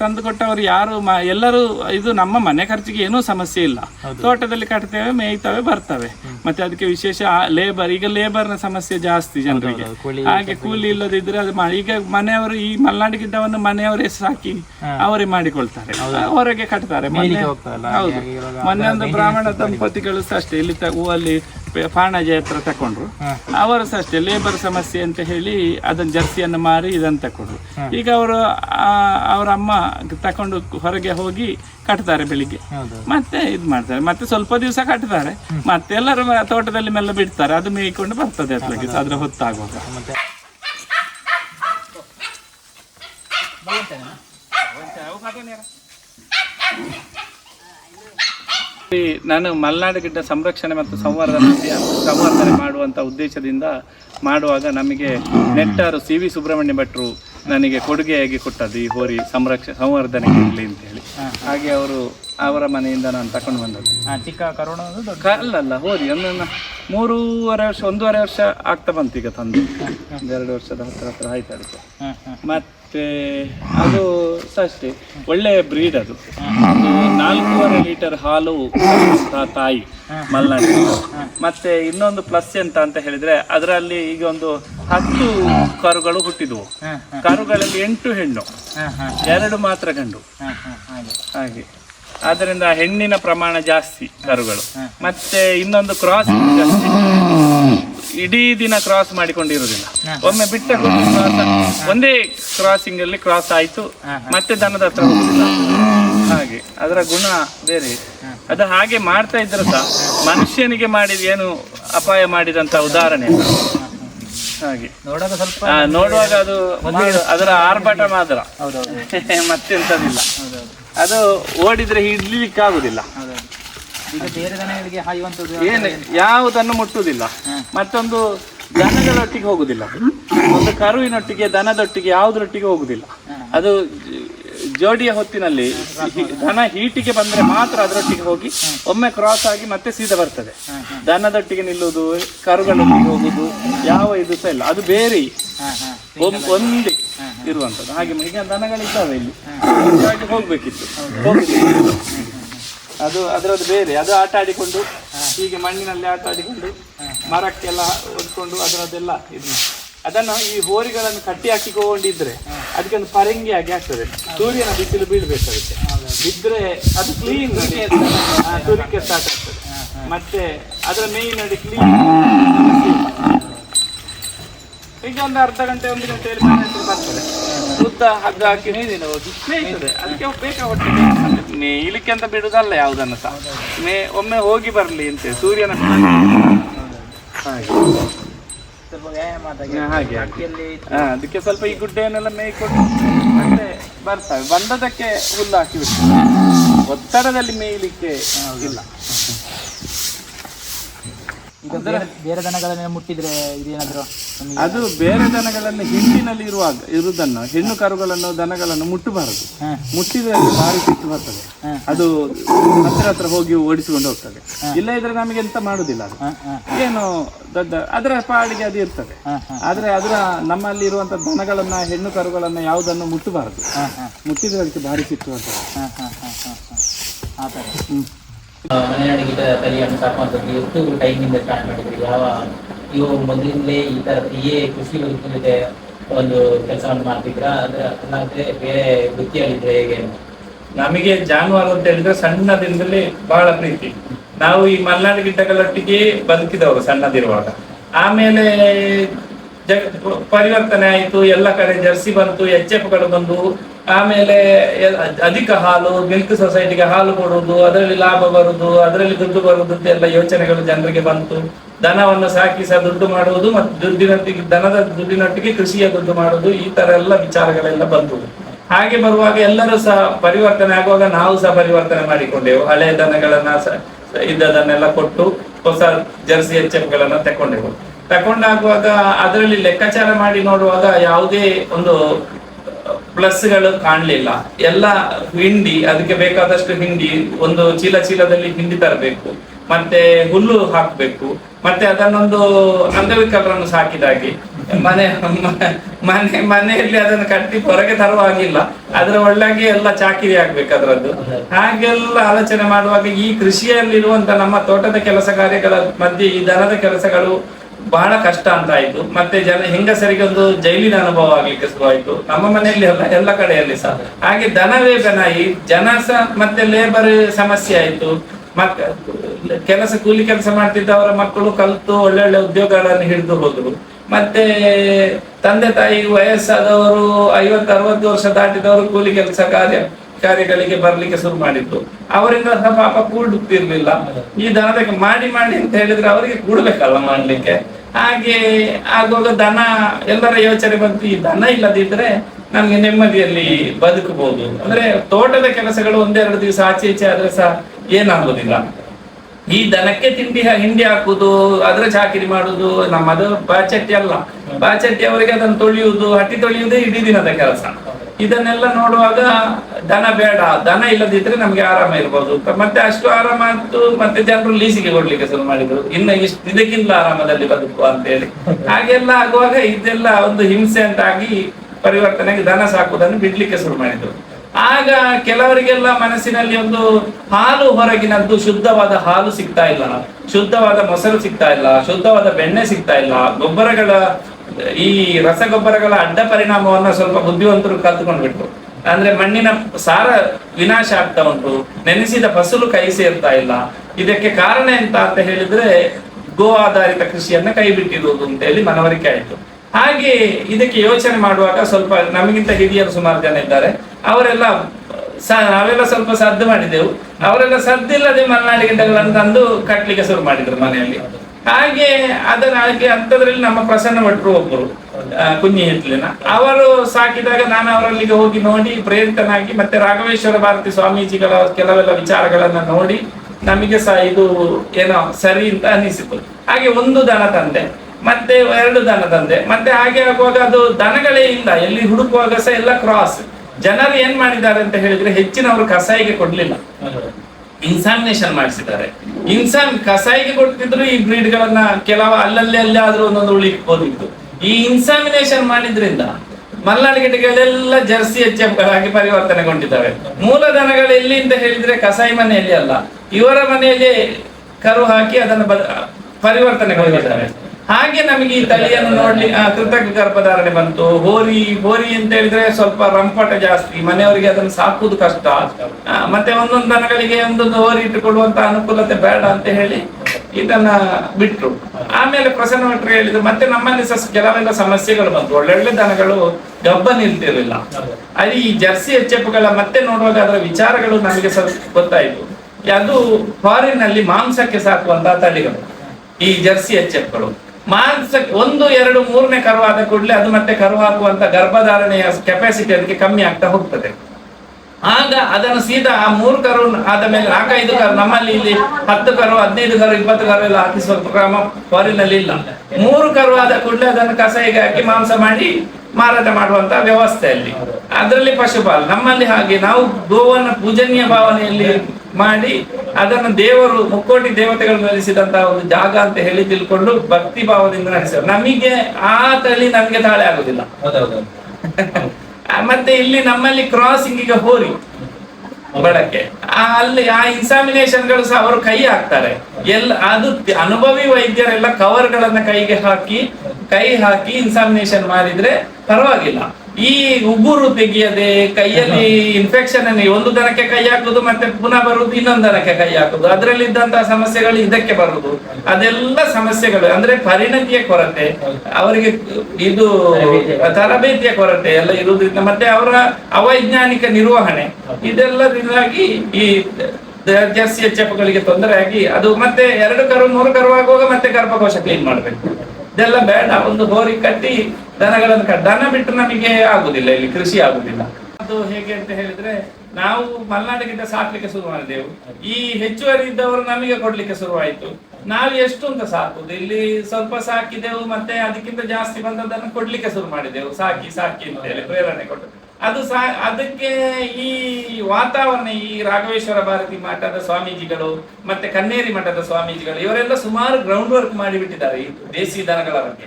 ತಂದು ಕೊಟ್ಟವರು ಯಾರು ಎಲ್ಲರೂ ಇದು ನಮ್ಮ ಮನೆ ಖರ್ಚಿಗೆ ಏನೂ ಸಮಸ್ಯೆ ಇಲ್ಲ. ತೋಟದಲ್ಲಿ ಕಟ್ತೇವೆ ಮೇಯ್ತವೆ ಬರ್ತವೆ. ಮತ್ತೆ ಅದಕ್ಕೆ ವಿಶೇಷ ಲೇಬರ್ ಈಗ ಲೇಬರ್ನ ಸಮಸ್ಯೆ ಜಾಸ್ತಿ ಜನರಿಗೆ. ಹಾಗೆ ಕೂಲಿ ಇಲ್ಲದಿದ್ರೆ ಅದು ಈಗ ಮನೆಯವರು ಈ ಮಲೆನಾಡು ಗಿಡ್ಡವನ್ನು ಮನೆಯವರೇ ಸಾಕಿ ಅವರೇ ಮಾಡಿಕೊಳ್ತಾರೆ. ಹೊರಗೆ ಕಟ್ತಾರೆ. ಮೊನ್ನೆ ಹೌದು. ಮೊನ್ನೆ ಒಂದು ಬ್ರಾಹ್ಮಣ ದಂಪತಿಗಳು ಸಹ ಅಷ್ಟೇ ಇಲ್ಲಿ ಹೂವಲ್ಲಿ ಪಾಣಾಜಿ ಹತ್ರ ತಕೊಂಡ್ರು. ಅವರು ಸಹ ಅಷ್ಟೇ ಲೇಬರ್ ಸಮಸ್ಯೆ ಅಂತ ಹೇಳಿ ಅದನ್ನ ಜರ್ಸಿಯನ್ನು ಮಾರಿ ಇದನ್ನು ತಕೊಂಡ್ರು. ಈಗ ಅವರು ಅವರ ಅಮ್ಮ ತಕೊಂಡು ಹೊರಗೆ ಹೋಗಿ ಕಟ್ತಾರೆ ಬೆಳಿಗ್ಗೆ. ಮತ್ತೆ ಇದು ಮಾಡ್ತಾರೆ. ಮತ್ತೆ ಸ್ವಲ್ಪ ದಿವಸ ಕಟ್ತಾರೆ. ಮತ್ತೆ ಎಲ್ಲರೂ ತೋಟದಲ್ಲಿ ಮೆಲ್ಲ ಬಿಡ್ತಾರೆ. ಅದು ಮೇಯ್ಕೊಂಡು ಬರ್ತದೆ ಅದ್ರಲ್ಲಿ ಅದ್ರ ಹೊತ್ತಾಗುವಾಗ. ಮತ್ತೆ? ನಾನು ಮಲೆನಾಡು ಗಿಡ್ಡ ಸಂರಕ್ಷಣೆ ಮತ್ತು ಸಂವರ್ಧನೆ ಸಂವರ್ಧನೆ ಮಾಡುವಂಥ ಉದ್ದೇಶದಿಂದ ಮಾಡುವಾಗ ನಮಗೆ ನೆಟ್ಟಾರು ಸಿ ವಿ ಸುಬ್ರಹ್ಮಣ್ಯ ಭಟ್ರು ನನಗೆ ಕೊಡುಗೆಯಾಗಿ ಕೊಟ್ಟದ್ದು ಈ ಹೋರಿ ಸಂರಕ್ಷ ಸಂವರ್ಧನೆ ಇರಲಿ ಅಂತ ಹೇಳಿ. ಹಾಗೆ ಅವರು ಅವರ ಮನೆಯಿಂದ ನಾನು ತಕೊಂಡು ಬಂದದ್ದು. ಚಿಕ್ಕ ಕರೋಣ ಒಂದು ದೊಡ್ಡ ಕ- ಅಲ್ಲ ಅಲ್ಲ ಹೋರಿ ಒಂದು ನ- ಮೂರುವರೆ ವರ್ಷ ಒಂದೂವರೆ ವರ್ಷ ಆಗ್ತಾ ಬಂತು ಈಗ ತಂದು. ಒಂದೆರಡು ವರ್ಷದ ಹತ್ರ ಹತ್ರ ಆಯ್ತು ಅದಕ್ಕೆ. ಹಾ. ಮತ್ತೆ ಅದು ಅಷ್ಟೇ ಒಳ್ಳೆಯ ಬ್ರೀಡ್ ಅದು. ನಾಲ್ಕೂವರೆ ಲೀಟರ್ ಹಾಲು ತಾಯಿ ಮಲ್ನಾಡಿ ಮತ್ತೆ ಇನ್ನೊಂದು ಪ್ಲಸ್ ಎಂತ ಅಂತ ಹೇಳಿದ್ರೆ, ಅದರಲ್ಲಿ ಈಗ ಒಂದು ಹತ್ತು ಕರುಗಳು ಹುಟ್ಟಿದವು. ಕರುಗಳಲ್ಲಿ ಎಂಟು ಹೆಣ್ಣು, ಎರಡು ಮಾತ್ರ ಗಂಡು. ಹಾಗೆ. ಆದ್ದರಿಂದ ಹೆಣ್ಣಿನ ಪ್ರಮಾಣ ಜಾಸ್ತಿ ಕರುಗಳು. ಮತ್ತೆ ಇನ್ನೊಂದು ಕ್ರಾಸ್ ಜಾಸ್ತಿ. ಇಡೀ ದಿನ ಕ್ರಾಸ್ ಮಾಡಿಕೊಂಡಿರುವುದಿಲ್ಲ. ಒಮ್ಮೆ ಬಿಟ್ಟ ಒಂದೇ ಕ್ರಾಸಿಂಗ್ ಅಲ್ಲಿ ಕ್ರಾಸ್ ಆಯ್ತು. ಮತ್ತೆ ದನದ ಹತ್ರ ಹೋಗುದಿಲ್ಲ. ಹಾಗೆ. ಅದರ ಗುಣ ಬೇರೆ. ಅದು ಹಾಗೆ ಮಾಡ್ತಾ ಇದ್ರ ಸಹ ಮನುಷ್ಯನಿಗೆ ಮಾಡಿದ ಏನು ಅಪಾಯ ಮಾಡಿದಂತ ಉದಾಹರಣೆ ಹಾಗೆ. ನೋಡುವಾಗ ಅದು ಅದರ ಆರ್ಭಟ ಮಾತ್ರ. ಮತ್ತೆಂತದಿಲ್ಲ ಅದು ಓಡಿದ್ರೆ ಹಿಡ್ಲಿಕ್ಕೆ ಆಗುದಿಲ್ಲ ಹೌದೌದು. ಈಗ ಬೇರೆ ದನಗಳಿಗೆ ಹಾಯುವಂಥದ್ದು ಏನು ಯಾವುದನ್ನು ಮುಟ್ಟುವುದಿಲ್ಲ. ಮತ್ತೊಂದು ದನಗಳೊಟ್ಟಿಗೆ ಹೋಗುದಿಲ್ಲ ಒಂದು ಕರುವಿನೊಟ್ಟಿಗೆ ದನದೊಟ್ಟಿಗೆ ಯಾವುದರೊಟ್ಟಿಗೆ ಹೋಗುದಿಲ್ಲ ಅದು ಜೋಡಿಯ ಹೊತ್ತಿನಲ್ಲಿ ದನ ಹೀಟಿಗೆ ಬಂದ್ರೆ ಮಾತ್ರ ಅದರೊಟ್ಟಿಗೆ ಹೋಗಿ ಒಮ್ಮೆ ಕ್ರಾಸ್ ಆಗಿ ಮತ್ತೆ ಸೀದಾ ಬರ್ತದೆ. ದನದೊಟ್ಟಿಗೆ ನಿಲ್ಲುವುದು ಕರುಗಳೊಟ್ಟಿಗೆ ಹೋಗುದು ಯಾವ ಇದು ಸಹ ಇಲ್ಲ. ಅದು ಬೇರೆ. ಒಂದೇ ಇರುವಂತದ್ದು ಹಾಗೆ ಈಗ ದನಗಳಿದ್ದಾವೆ ಇಲ್ಲಿ. ಹೋಗ್ಬೇಕಿತ್ತು. ಹೋಗುದಿಲ್ಲ. ಅದು ಅದರದ್ದು ಬೇರೆ. ಅದು ಆಟ ಆಡಿಕೊಂಡು ಹೀಗೆ ಮಣ್ಣಿನಲ್ಲಿ ಆಟ ಆಡಿಕೊಂಡು ಮರಕ್ಕೆಲ್ಲ ಹೊಡ್ಕೊಂಡು ಅದರದ್ದೆಲ್ಲ ಇದು ಅದನ್ನು ಈ ಹೋರಿಗಳನ್ನು ಕಟ್ಟಿ ಹಾಕಿಕೊಂಡಿದ್ರೆ ಅದಕ್ಕೆ ಒಂದು ಪರಂಗಿ ಆಗಿ ಆಗ್ತದೆ. ಸೂರ್ಯನ ಬಿಸಿಲು ಬೀಳ್ಬೇಕಾಗುತ್ತೆ ಬಿದ್ದರೆ ಬಿದ್ರೆ ಅದು ಕ್ಲೀನ್ ತುರಿಕೆ ಸ್ಟಾರ್ಟ್ ಆಗ್ತದೆ. ಮತ್ತೆ ಅದರ ಮೇಯ್ನ್ ಅಡಿ ಕ್ಲೀನ್ ಈಗ ಒಂದು ಅರ್ಧ ಗಂಟೆ ಒಂದು ಗಂಟೆಯಲ್ಲಿ ಬರ್ತದೆ. ಉದ್ದ ಹಗ್ಗ ಹಾಕಿ ಮೇಯ್ದಿನ ಹೋಗಿ ಮೇಯ್ತದೆ ಅದಕ್ಕೆ ಬೇಕಾ ಹೊಟ್ಟೆ ಮೇಯ್ಲಿಕ್ಕೆ ಅಂತ ಬಿಡುದಲ್ಲ ಯಾವುದನ್ನು ಸಹ. ಮೇ ಒಮ್ಮೆ ಹೋಗಿ ಬರಲಿ ಅಂತೆ ಸೂರ್ಯನ ಹಾಗೆ. ಸ್ವಲ್ಪ ವ್ಯಾಯಾಮ ಆದಾಗೆ ಹಾ, ಹಾಗೆ ಹಾ, ಅದಕ್ಕೆ ಸ್ವಲ್ಪ ಈ ಗುಡ್ಡೆಯನ್ನೆಲ್ಲ ಮೇಯ್ಕೊಂಡು ಮತ್ತೆ ಬರ್ತವೆ ಬಂದದಕ್ಕೆ ಹುಲ್ಲು ಹಾಕಿ ಬಿಡ್ತದೆ ಒತ್ತಡದಲ್ಲಿ ಮೇಯ್ಲಿಕ್ಕೆ ಇಲ್ಲ. ಈಗ ಬೇರೆ ಬೇರೆ ದನಗಳನ್ನ ಮುಟ್ಟಿದ್ರೆ ಇದೇನಾದ್ರು ಅದು ಬೇರೆ ದನಗಳನ್ನು ಹಿಂಡಿನಲ್ಲಿ ಇರುವಾಗ ಇರುವುದನ್ನು ಹೆಣ್ಣು ಕರುಗಳನ್ನು ದನಗಳನ್ನು ಮುಟ್ಟಬಾರದು. ಮುಟ್ಟಿದ್ರೆ ಅದು ಭಾರಿ ಸಿಟ್ಟು ಬರ್ತದೆ. ಅದು ಹತ್ರ ಹತ್ರ ಹೋಗಿ ಓಡಿಸಿಕೊಂಡು ಹೋಗ್ತದೆ. ಇಲ್ಲ ಇದ್ರೆ ನಮಗೆ ಎಂತ ಮಾಡುದಿಲ್ಲ ಅದು. ಏನು ದೊಡ್ಡ ಅದರ ಪಾಡಿಗೆ ಅದು ಇರ್ತದೆ. ಆದ್ರೆ ಅದರ ನಮ್ಮಲ್ಲಿ ಇರುವಂತ ದನಗಳನ್ನ ಹೆಣ್ಣು ಕರುಗಳನ್ನ ಯಾವುದನ್ನು ಮುಟ್ಟಬಾರದು. ಮುಟ್ಟಿದ್ರೆ ಅದಕ್ಕೆ ಭಾರಿ ಸಿಟ್ಟು ಬರ್ತದೆ. ಆ ಥರ. ಹ್ಮ್. ಗಿಡ ಟೈಮಿಂದ ಸ್ಟಾರ್ಟ್ ಯಾವ ಇವು ಮೊದಲಿಂದಲೇ ಈ ಒಂದು ಬೇರೆ ಹೇಗೆ ನಮಗೆ ಜಾನುವಾರು ಅಂತ ಹೇಳಿದ್ರೆ ಸಣ್ಣದಿಂದಲೇ ಬಹಳ ಪ್ರೀತಿ. ನಾವು ಈ ಮಲ್ನಾಡು ಗಿಡ್ಡಗಳೊಟ್ಟಿಗೆ ಬದುಕಿದವರು ಸಣ್ಣದಿರುವಾಗ. ಆಮೇಲೆ ಜ, ಪರಿವರ್ತನೆ ಆಯಿತು, ಎಲ್ಲ ಕಡೆ ಜರ್ಸಿ ಬಂತು, ಎಚ್ಗಳು ಬಂದು ಆಮೇಲೆ ಅಧಿಕ ಹಾಲು ಮಿಲ್ಕ್ ಸೊಸೈಟಿಗೆ ಹಾಲು ಕೊಡುವುದು, ಅದರಲ್ಲಿ ಲಾಭ ಬರುವುದು, ಅದರಲ್ಲಿ ದುಡ್ಡು ಬರುವುದು ಎಲ್ಲ ಯೋಚನೆಗಳು ಜನರಿಗೆ ಬಂತು. ದನವನ್ನು ಸಾಕಿಸ ದುಡ್ಡು ಮಾಡುವುದು ಮತ್ತು ದುಡ್ಡಿನೊಟ್ಟಿಗೆ, ದನದ ದುಡ್ಡಿನೊಟ್ಟಿಗೆ ಕೃಷಿಯ ದುಡ್ಡು ಮಾಡುವುದು, ಈ ತರ ಎಲ್ಲ ವಿಚಾರಗಳೆಲ್ಲ ಬಂತು ಹಾಗೆ ಬರುವಾಗ ಎಲ್ಲರೂ ಸಹ ಪರಿವರ್ತನೆ ಆಗುವಾಗ ನಾವು ಸಹ ಪರಿವರ್ತನೆ ಮಾಡಿಕೊಂಡೆವು. ಹಳೆ ದನಗಳನ್ನ ಇದ್ದದನ್ನೆಲ್ಲ ಕೊಟ್ಟು ಹೊಸ ಜರ್ಸಿ ಎಚ್ ಗಳನ್ನ ತಕೊಂಡೆವು ತಕೊಂಡಾಗುವಾಗ ಅದರಲ್ಲಿ ಲೆಕ್ಕಾಚಾರ ಮಾಡಿ ನೋಡುವಾಗ ಯಾವುದೇ ಒಂದು ಪ್ಲಸ್ಗಳು ಕಾಣಲಿಲ್ಲ. ಎಲ್ಲ ಹಿಂಡಿ, ಅದಕ್ಕೆ ಬೇಕಾದಷ್ಟು ಹಿಂಡಿ, ಒಂದು ಚೀಲ ಚೀಲದಲ್ಲಿ ಹಿಂಡಿ ತರಬೇಕು. ಮತ್ತೆ ಹುಲ್ಲು ಹಾಕ್ಬೇಕು. ಮತ್ತೆ ಅದನ್ನೊಂದು ಅಂಗವಿಕಲರನ್ನು ಸಾಕಿದಾಗಿ. ಮನೆ ಮನೆ, ಮನೆಯಲ್ಲಿ ಅದನ್ನು ಕಟ್ಟಿ ಹೊರಗೆ ತರುವಾಗಿಲ್ಲ ಅದರ ಒಳ್ಳಾಗಿ ಎಲ್ಲ ಚಾಕಿರಿ ಆಗ್ಬೇಕು ಅದರದ್ದು. ಹಾಗೆಲ್ಲ ಆಲೋಚನೆ ಮಾಡುವಾಗ ಈ ಕೃಷಿಯಲ್ಲಿರುವಂತ ನಮ್ಮ ತೋಟದ ಕೆಲಸ ಕಾರ್ಯಗಳ ಮಧ್ಯೆ ಈ ದನದ ಕೆಲಸಗಳು ಬಹಳ ಕಷ್ಟ ಅಂತ ಆಯ್ತು. ಮತ್ತೆ ಜನ ಹೆಂಗಸರಿಗೆ ಒಂದು ಜೈಲಿನ ಅನುಭವ ಆಗ್ಲಿಕ್ಕೆ ಶುರುವಾಯಿತು. ನಮ್ಮ ಮನೆಯಲ್ಲಿ ಅಲ್ಲ ಎಲ್ಲ ಕಡೆಯಲ್ಲಿ ಸಹ. ಹಾಗೆ ದನವೇ ಬೆನಾಯಿ ಜನ ಸಹ ಮತ್ತೆ ಲೇಬರ್ ಸಮಸ್ಯೆ ಆಯ್ತು. ಮಕ್, ಕೆಲಸ, ಕೂಲಿ ಕೆಲಸ ಮಾಡ್ತಿದ್ದವರ ಮಕ್ಕಳು ಕಲಿತು ಒಳ್ಳೊಳ್ಳೆ ಉದ್ಯೋಗಗಳನ್ನು ಹಿಡಿದು ಹೋದ್ರು. ಮತ್ತೆ ತಂದೆ ತಾಯಿ ವಯಸ್ಸಾದವರು ಐವತ್ತು, ಅರವತ್ತು ವರ್ಷ ದಾಟಿದವರು ಕೂಲಿ ಕೆಲಸ ಕಾರ್ಯ ಕಾರ್ಯಗಳಿಗೆ ಬರ್ಲಿಕ್ಕೆ ಶುರು ಮಾಡಿದ್ರು ಅವರಿಂದ ಸಹ ಪಾಪ ಕೂಡುತ್ತಿರ್ಲಿಲ್ಲ. ಈ ದನದ ಮಾಡಿ ಮಾಡಿ ಅಂತ ಹೇಳಿದ್ರೆ ಅವರಿಗೆ ಕೂಡ್ಬೇಕಲ್ಲ ಮಾಡ್ಲಿಕ್ಕೆ. ಹಾಗೆ ಆಗುವಾಗ ದನ, ಎಲ್ಲರ ಯೋಚನೆ ಬಂತು, ಈ ದನ ಇಲ್ಲದಿದ್ರೆ ನಮ್ಗೆ ನೆಮ್ಮದಿಯಲ್ಲಿ ಬದುಕಬಹುದು. ಅಂದ್ರೆ ತೋಟದ ಕೆಲಸಗಳು ಒಂದೆರಡು ದಿವಸ ಆಚೆ ಈಚೆ ಆದ್ರೆ ಸಹ ಏನಾಗುದಿಲ್ಲ ಈ ದನಕ್ಕೆ ತಿಂಡಿ ಹಿಂಡಿ ಹಾಕುದು ಅದರ ಚಾಕಿರಿ ಮಾಡುದು ನಮ್ಮದು ಬಾಚಟ್ಟಿ ಅಲ್ಲ. ಬಾಚಟ್ಟಿ ಅವರಿಗೆ ಅದನ್ನು ತೊಳೆಯುವುದು, ಹಟ್ಟಿ ತೊಳೆಯುವುದೇ ಇಡೀ ದಿನದ ಕೆಲಸ. ಇದನ್ನೆಲ್ಲ ನೋಡುವಾಗ ದನ ಬೇಡ, ದನ ಇಲ್ಲದಿದ್ರೆ ನಮ್ಗೆ ಆರಾಮ ಇರ್ಬೋದು. ಮತ್ತೆ ಅಷ್ಟು ಆರಾಮ ಆಯ್ತು, ಮತ್ತೆ ಜನರು ಲೀಸಿಗೆ ಕೊಡ್ಲಿಕ್ಕೆ ಶುರು ಮಾಡಿದ್ರು. ಇನ್ನು ಇಷ್ಟು ಇದಕ್ಕಿಂತ ಆರಾಮದಲ್ಲಿ ಬದುಕು ಅಂತ ಹೇಳಿ ಹಾಗೆಲ್ಲ ಆಗುವಾಗ ಇದೆಲ್ಲ ಒಂದು ಹಿಂಸೆ ಅಂತಾಗಿ ಪರಿವರ್ತನೆಗೆ ದನ ಸಾಕುವುದನ್ನು ಬಿಡ್ಲಿಕ್ಕೆ ಶುರು ಮಾಡಿದ್ರು. ಆಗ ಕೆಲವರಿಗೆಲ್ಲ ಮನಸ್ಸಿನಲ್ಲಿ ಒಂದು ಹಾಲು ಹೊರಗಿನದ್ದು ಶುದ್ಧವಾದ ಹಾಲು ಸಿಗ್ತಾ ಇಲ್ಲ. ಶುದ್ಧವಾದ ಮೊಸರು ಸಿಗ್ತಾ ಇಲ್ಲ, ಶುದ್ಧವಾದ ಬೆಣ್ಣೆ ಸಿಗ್ತಾ ಇಲ್ಲ. ಗೊಬ್ಬರಗಳ ಈ ರಸಗೊಬ್ಬರಗಳ ಅಡ್ಡ ಪರಿಣಾಮವನ್ನ ಸ್ವಲ್ಪ ಬುದ್ಧಿವಂತರು ಕಲ್ತ್ಕೊಂಡ್ಬಿಟ್ರು. ಅಂದ್ರೆ ಮಣ್ಣಿನ ಸಾರ ವಿನಾಶ ಆಗ್ತಾ ಉಂಟು, ನೆನೆಸಿದ ಫಸಲು ಕೈ ಸೇರ್ತಾ ಇಲ್ಲ. ಇದಕ್ಕೆ ಕಾರಣ ಎಂತ ಅಂತ ಹೇಳಿದ್ರೆ ಗೋ ಆಧಾರಿತ ಕೃಷಿಯನ್ನ ಕೈ ಬಿಟ್ಟಿರುವುದು ಅಂತ ಹೇಳಿ ಮನವರಿಕೆ ಆಯ್ತು. ಹಾಗೆ ಇದಕ್ಕೆ ಯೋಚನೆ ಮಾಡುವಾಗ ಸ್ವಲ್ಪ ನಮಗಿಂತ ಹಿರಿಯರು ಸುಮಾರು ಜನ ಇದ್ದಾರೆ. ಅವರೆಲ್ಲ ನಾವೆಲ್ಲ ಸ್ವಲ್ಪ ಸದ್ದು ಮಾಡಿದೆವು. ಅವರೆಲ್ಲ ಸದ್ದಿಲ್ಲದೆ ಮಲೆನಾಡು ಗಿಡಗಳನ್ನು ತಂದು ಕಟ್ಲಿಕ್ಕೆ ಶುರು ಮಾಡಿದ್ರು ಮನೆಯಲ್ಲಿ. ಹಾಗೆ ಅದನ್ನ ಹಾಗೆ ಅಂಥದ್ರಲ್ಲಿ ನಮ್ಮ ಪ್ರಸನ್ನ ಭಟ್ರು ಒಬ್ಬರು ಕುಂಜಿ ಹಿತ್ಲಿನ. ಅವರು ಸಾಕಿದಾಗ ನಾನು ಅವರಲ್ಲಿಗೆ ಹೋಗಿ ನೋಡಿ, ಪ್ರೇರಿತನಾಗಿ ಮತ್ತೆ ರಾಘವೇಶ್ವರ ಭಾರತಿ ಸ್ವಾಮೀಜಿಗಳ ಕೆಲವೆಲ್ಲ ವಿಚಾರಗಳನ್ನ ನೋಡಿ ನಮಗೆ ಸಹ ಇದು ಏನೋ ಸರಿ ಅಂತ ಅನಿಸಿತು ಹಾಗೆ ಒಂದು ದನ ತಂದೆ, ಮತ್ತೆ ಎರಡು ದನ ತಂದೆ, ಮತ್ತೆ ಹಾಗೆ ಆಗುವಾಗ ಅದು ದನಗಳೇ ಇಲ್ಲ, ಎಲ್ಲಿ ಹುಡುಕುವಾಗ ಸಹ ಎಲ್ಲ ಕ್ರಾಸ್ ಜನರು ಏನ್ ಮಾಡಿದ್ದಾರೆ ಅಂತ ಹೇಳಿದ್ರೆ ಹೆಚ್ಚಿನವರು ಕಸಾಯಿಗೆ ಕೊಡ್ಲಿಲ್ಲ. ಇನ್ಸಾಮಿನೇಷನ್ ಮಾಡಿಸಿದ್ದಾರೆ. ಇನ್ಸಾಮ್ ಕಸಾಯಿಗೆ ಕೊಟ್ಟಿದ್ರು ಈ ಬ್ರೀಡ್ಗಳನ್ನ ಕೆಲವು ಅಲ್ಲಲ್ಲಿ ಅಲ್ಲೇ ಆದ್ರೂ ಒಂದೊಂದು ಉಳಿಬೋದಿತ್ತು ಈ ಇನ್ಸಾಮಿನೇಷನ್ ಮಾಡಿದ್ರಿಂದ ಮಲ್ನಾಡು ಗಿಡಗಳೆಲ್ಲ ಜರ್ಸಿ ಗಳಾಗಿ ಪರಿವರ್ತನೆಗೊಂಡಿದ್ದಾವೆ. ಮೂಲ ದನಗಳು ಎಲ್ಲಿ ಅಂತ ಹೇಳಿದ್ರೆ ಕಸಾಯಿ ಮನೆಯಲ್ಲಿ ಅಲ್ಲ. ಇವರ ಮನೆಯಲ್ಲಿ ಕರು ಹಾಕಿ ಅದನ್ನು ಪರಿವರ್ತನೆಗೊಂಡಿದ್ದಾರೆ. ಹಾಗೆ ನಮಗೆ ಈ ತಳಿಯನ್ನು ನೋಡ್ಲಿ ಕೃತಕ ಗರ್ಭಧಾರಣೆ ಬಂತು. ಹೋರಿ ಹೋರಿ ಅಂತ ಹೇಳಿದ್ರೆ ಸ್ವಲ್ಪ ರಂಪಟ ಜಾಸ್ತಿ. ಮನೆಯವರಿಗೆ ಅದನ್ನು ಸಾಕುವುದು ಕಷ್ಟ. ಮತ್ತೆ ಒಂದೊಂದು ದನಗಳಿಗೆ ಒಂದೊಂದು ಹೋರಿ ಇಟ್ಟುಕೊಳ್ಳುವಂತ ಅನುಕೂಲತೆ ಬೇಡ ಅಂತ ಹೇಳಿ ಇದನ್ನ ಬಿಟ್ರು. ಆಮೇಲೆ ಪ್ರಸನ್ನ ಭಟ್ರು ಹೇಳಿದ್ರು, ಮತ್ತೆ ನಮ್ಮಲ್ಲಿ ಸಹ ಕೆಲವೆಲ್ಲ ಸಮಸ್ಯೆಗಳು ಬಂತು. ಒಳ್ಳೊಳ್ಳೆ ದನಗಳು ಗಬ್ಬ ನಿಲ್ತಿರ್ಲಿಲ್ಲ. ಅಲ್ಲಿ ಈ ಜರ್ಸಿ ಎಚ್ಚೆಪ್ಪುಗಳ ಮತ್ತೆ ನೋಡುವಾಗ ಅದರ ವಿಚಾರಗಳು ನಮಗೆ ಸ್ವಲ್ಪ ಗೊತ್ತಾಯಿತು. ಅದು ಫಾರಿನ್ನಲ್ಲಿ ಮಾಂಸಕ್ಕೆ ಸಾಕುವಂತಹ ತಳಿಗಳು, ಈ ಜರ್ಸಿ ಎಚ್ಚೆಪ್ಪುಗಳು. ಮಾಂಸ ಒಂದು, ಎರಡು, ಮೂರನೇ ಕರು ಆದ ಕೂಡಲೇ ಅದು ಮತ್ತೆ ಕರು ಹಾಕುವಂತ ಗರ್ಭಧಾರಣೆಯ ಕೆಪಾಸಿಟಿ ಅದಕ್ಕೆ ಕಮ್ಮಿ ಆಗ್ತಾ ಹೋಗ್ತದೆ. ಆಗ ಅದನ್ನು ಸೀದಾ ಆ ಮೂರು ಕರು ಆದ ಮೇಲೆ ನಾಲ್ಕೈದು ಕರು, ನಮ್ಮಲ್ಲಿ ಇಲ್ಲಿ ಹತ್ತು ಕರು, ಹದಿನೈದು ಕರು, ಇಪ್ಪತ್ತು ಕರು ಎಲ್ಲ ಹಾಕಿಸುವ ಕ್ರಮ ಫಾರಿನಲ್ಲಿ ಇಲ್ಲ. ಮೂರು ಕರು ಆದ ಕೂಡಲೇ ಅದನ್ನು ಕಸಾಯಿಗೆ ಹಾಕಿ ಮಾಂಸ ಮಾಡಿ ಮಾರಾಟ ಮಾಡುವಂತ ವ್ಯವಸ್ಥೆ ಅಲ್ಲಿ ಅದರಲ್ಲಿ ಪಶುಪಾಲ. ನಮ್ಮಲ್ಲಿ ಹಾಗೆ ನಾವು ಗೋವನ್ನ ಪೂಜನೀಯ ಭಾವನೆಯಲ್ಲಿ ಮಾಡಿ ಅದನ್ನು ದೇವರು ಮುಕ್ಕೋಟಿ ದೇವತೆಗಳು ನೆಲೆಸಿದಂತಹ ಒಂದು ಜಾಗ ಅಂತ ಹೇಳಿ ತಿಳ್ಕೊಂಡು ಭಕ್ತಿ ಭಾವದಿಂದ ನಡೆಸಿದ್ರು. ನಮಗೆ ಆ ತಳಿ ನಮಗೆ ತಾಳೆ ಆಗುದಿಲ್ಲ. ಮತ್ತೆ ಇಲ್ಲಿ ನಮ್ಮಲ್ಲಿ ಕ್ರಾಸಿಂಗ್ ಈಗ ಹೋರಿ ಬಡಕ್ಕೆ. ಅಲ್ಲಿ ಆ ಇನ್ಸಾಮಿನೇಷನ್ಗಳು ಸಹ ಅವರು ಕೈ ಹಾಕ್ತಾರೆ. ಎಲ್ಲ ಅದು ಅನುಭವಿ ವೈದ್ಯರೆಲ್ಲ ಕವರ್ ಗಳನ್ನ ಕೈಗೆ ಹಾಕಿ ಕೈ ಹಾಕಿ ಇನ್ಸಾಮಿನೇಷನ್ ಮಾಡಿದ್ರೆ ಪರವಾಗಿಲ್ಲ. ಈ ಉಗುರು ತೆಗಿಯದೆ ಕೈಯಲ್ಲಿ ಇನ್ಫೆಕ್ಷನ್ ಅನ್ನು ಒಂದು ದನಕ್ಕೆ ಕೈ ಹಾಕುದು ಮತ್ತೆ ಪುನಃ ಬರುದು ಇನ್ನೊಂದು ದನಕ್ಕೆ ಕೈ ಹಾಕುದು. ಅದರಲ್ಲಿ ಇದ್ದಂತಹ ಸಮಸ್ಯೆಗಳು ಇದಕ್ಕೆ ಬರುದು. ಅದೆಲ್ಲ ಸಮಸ್ಯೆಗಳು ಅಂದ್ರೆ ಪರಿಣತಿಯ ಕೊರತೆ. ಅವರಿಗೆ ಇದು ತರಬೇತಿಯ ಕೊರತೆ. ಎಲ್ಲ ಇರುವುದರಿಂದ ಮತ್ತೆ ಅವರ ಅವೈಜ್ಞಾನಿಕ ನಿರ್ವಹಣೆ. ಇದೆಲ್ಲದಿಂದಾಗಿ ಈ ಜಾಸ್ತಿ ಜರ್ಸಿ ಎಚ್ಚಪ್ಪಗಳಿಗೆ ತೊಂದರೆ ಆಗಿ ಅದು ಮತ್ತೆ ಎರಡು ಕರು ಮೂರು ಕರು ಆಗುವಾಗ ಮತ್ತೆ ಗರ್ಭಕೋಶ ಕ್ಲೀನ್ ಮಾಡ್ಬೇಕು. ಇದೆಲ್ಲ ಬೇಡ ಒಂದು ಹೋರಿ ಕಟ್ಟಿ ದನಗಳನ್ನು ದನ ಬಿಟ್ಟು ನಮಗೆ ಆಗುದಿಲ್ಲ, ಇಲ್ಲಿ ಕೃಷಿ ಆಗುದಿಲ್ಲ. ಅದು ಹೇಗೆ ಅಂತ ಹೇಳಿದ್ರೆ, ನಾವು ಮಲ್ನಾಡಿಗಿಂತ ಸಾಕ್ಲಿಕ್ಕೆ ಶುರು ಮಾಡಿದೆವು. ಈ ಹೆಚ್ಚುವರಿ ಇದ್ದವರು ನಮಗೆ ಕೊಡ್ಲಿಕ್ಕೆ ಶುರುವಾಯಿತು. ನಾವು ಎಷ್ಟು ಅಂತ ಸಾಕುದು? ಇಲ್ಲಿ ಸ್ವಲ್ಪ ಸಾಕಿದೆವು, ಮತ್ತೆ ಅದಕ್ಕಿಂತ ಜಾಸ್ತಿ ಬಂದದ್ದನ್ನು ಕೊಡ್ಲಿಕ್ಕೆ ಶುರು ಮಾಡಿದೆವು. ಸಾಕಿ ಸಾಕಿ ಅಂತ ಹೇಳಿ ಪ್ರೇರಣೆ ಕೊಟ್ಟು ಅದು ಸಾ, ಅದಕ್ಕೆ ಈ ವಾತಾವರಣ, ಈ ರಾಘವೇಶ್ವರ ಭಾರತಿ ಮಠದ ಸ್ವಾಮೀಜಿಗಳು ಮತ್ತೆ ಕನ್ನೇರಿ ಮಠದ ಸ್ವಾಮೀಜಿಗಳು, ಇವರೆಲ್ಲ ಸುಮಾರು ಗ್ರೌಂಡ್ ವರ್ಕ್ ಮಾಡಿಬಿಟ್ಟಿದ್ದಾರೆ ಈ ದೇಸಿ ದನಗಳ ಬಗ್ಗೆ.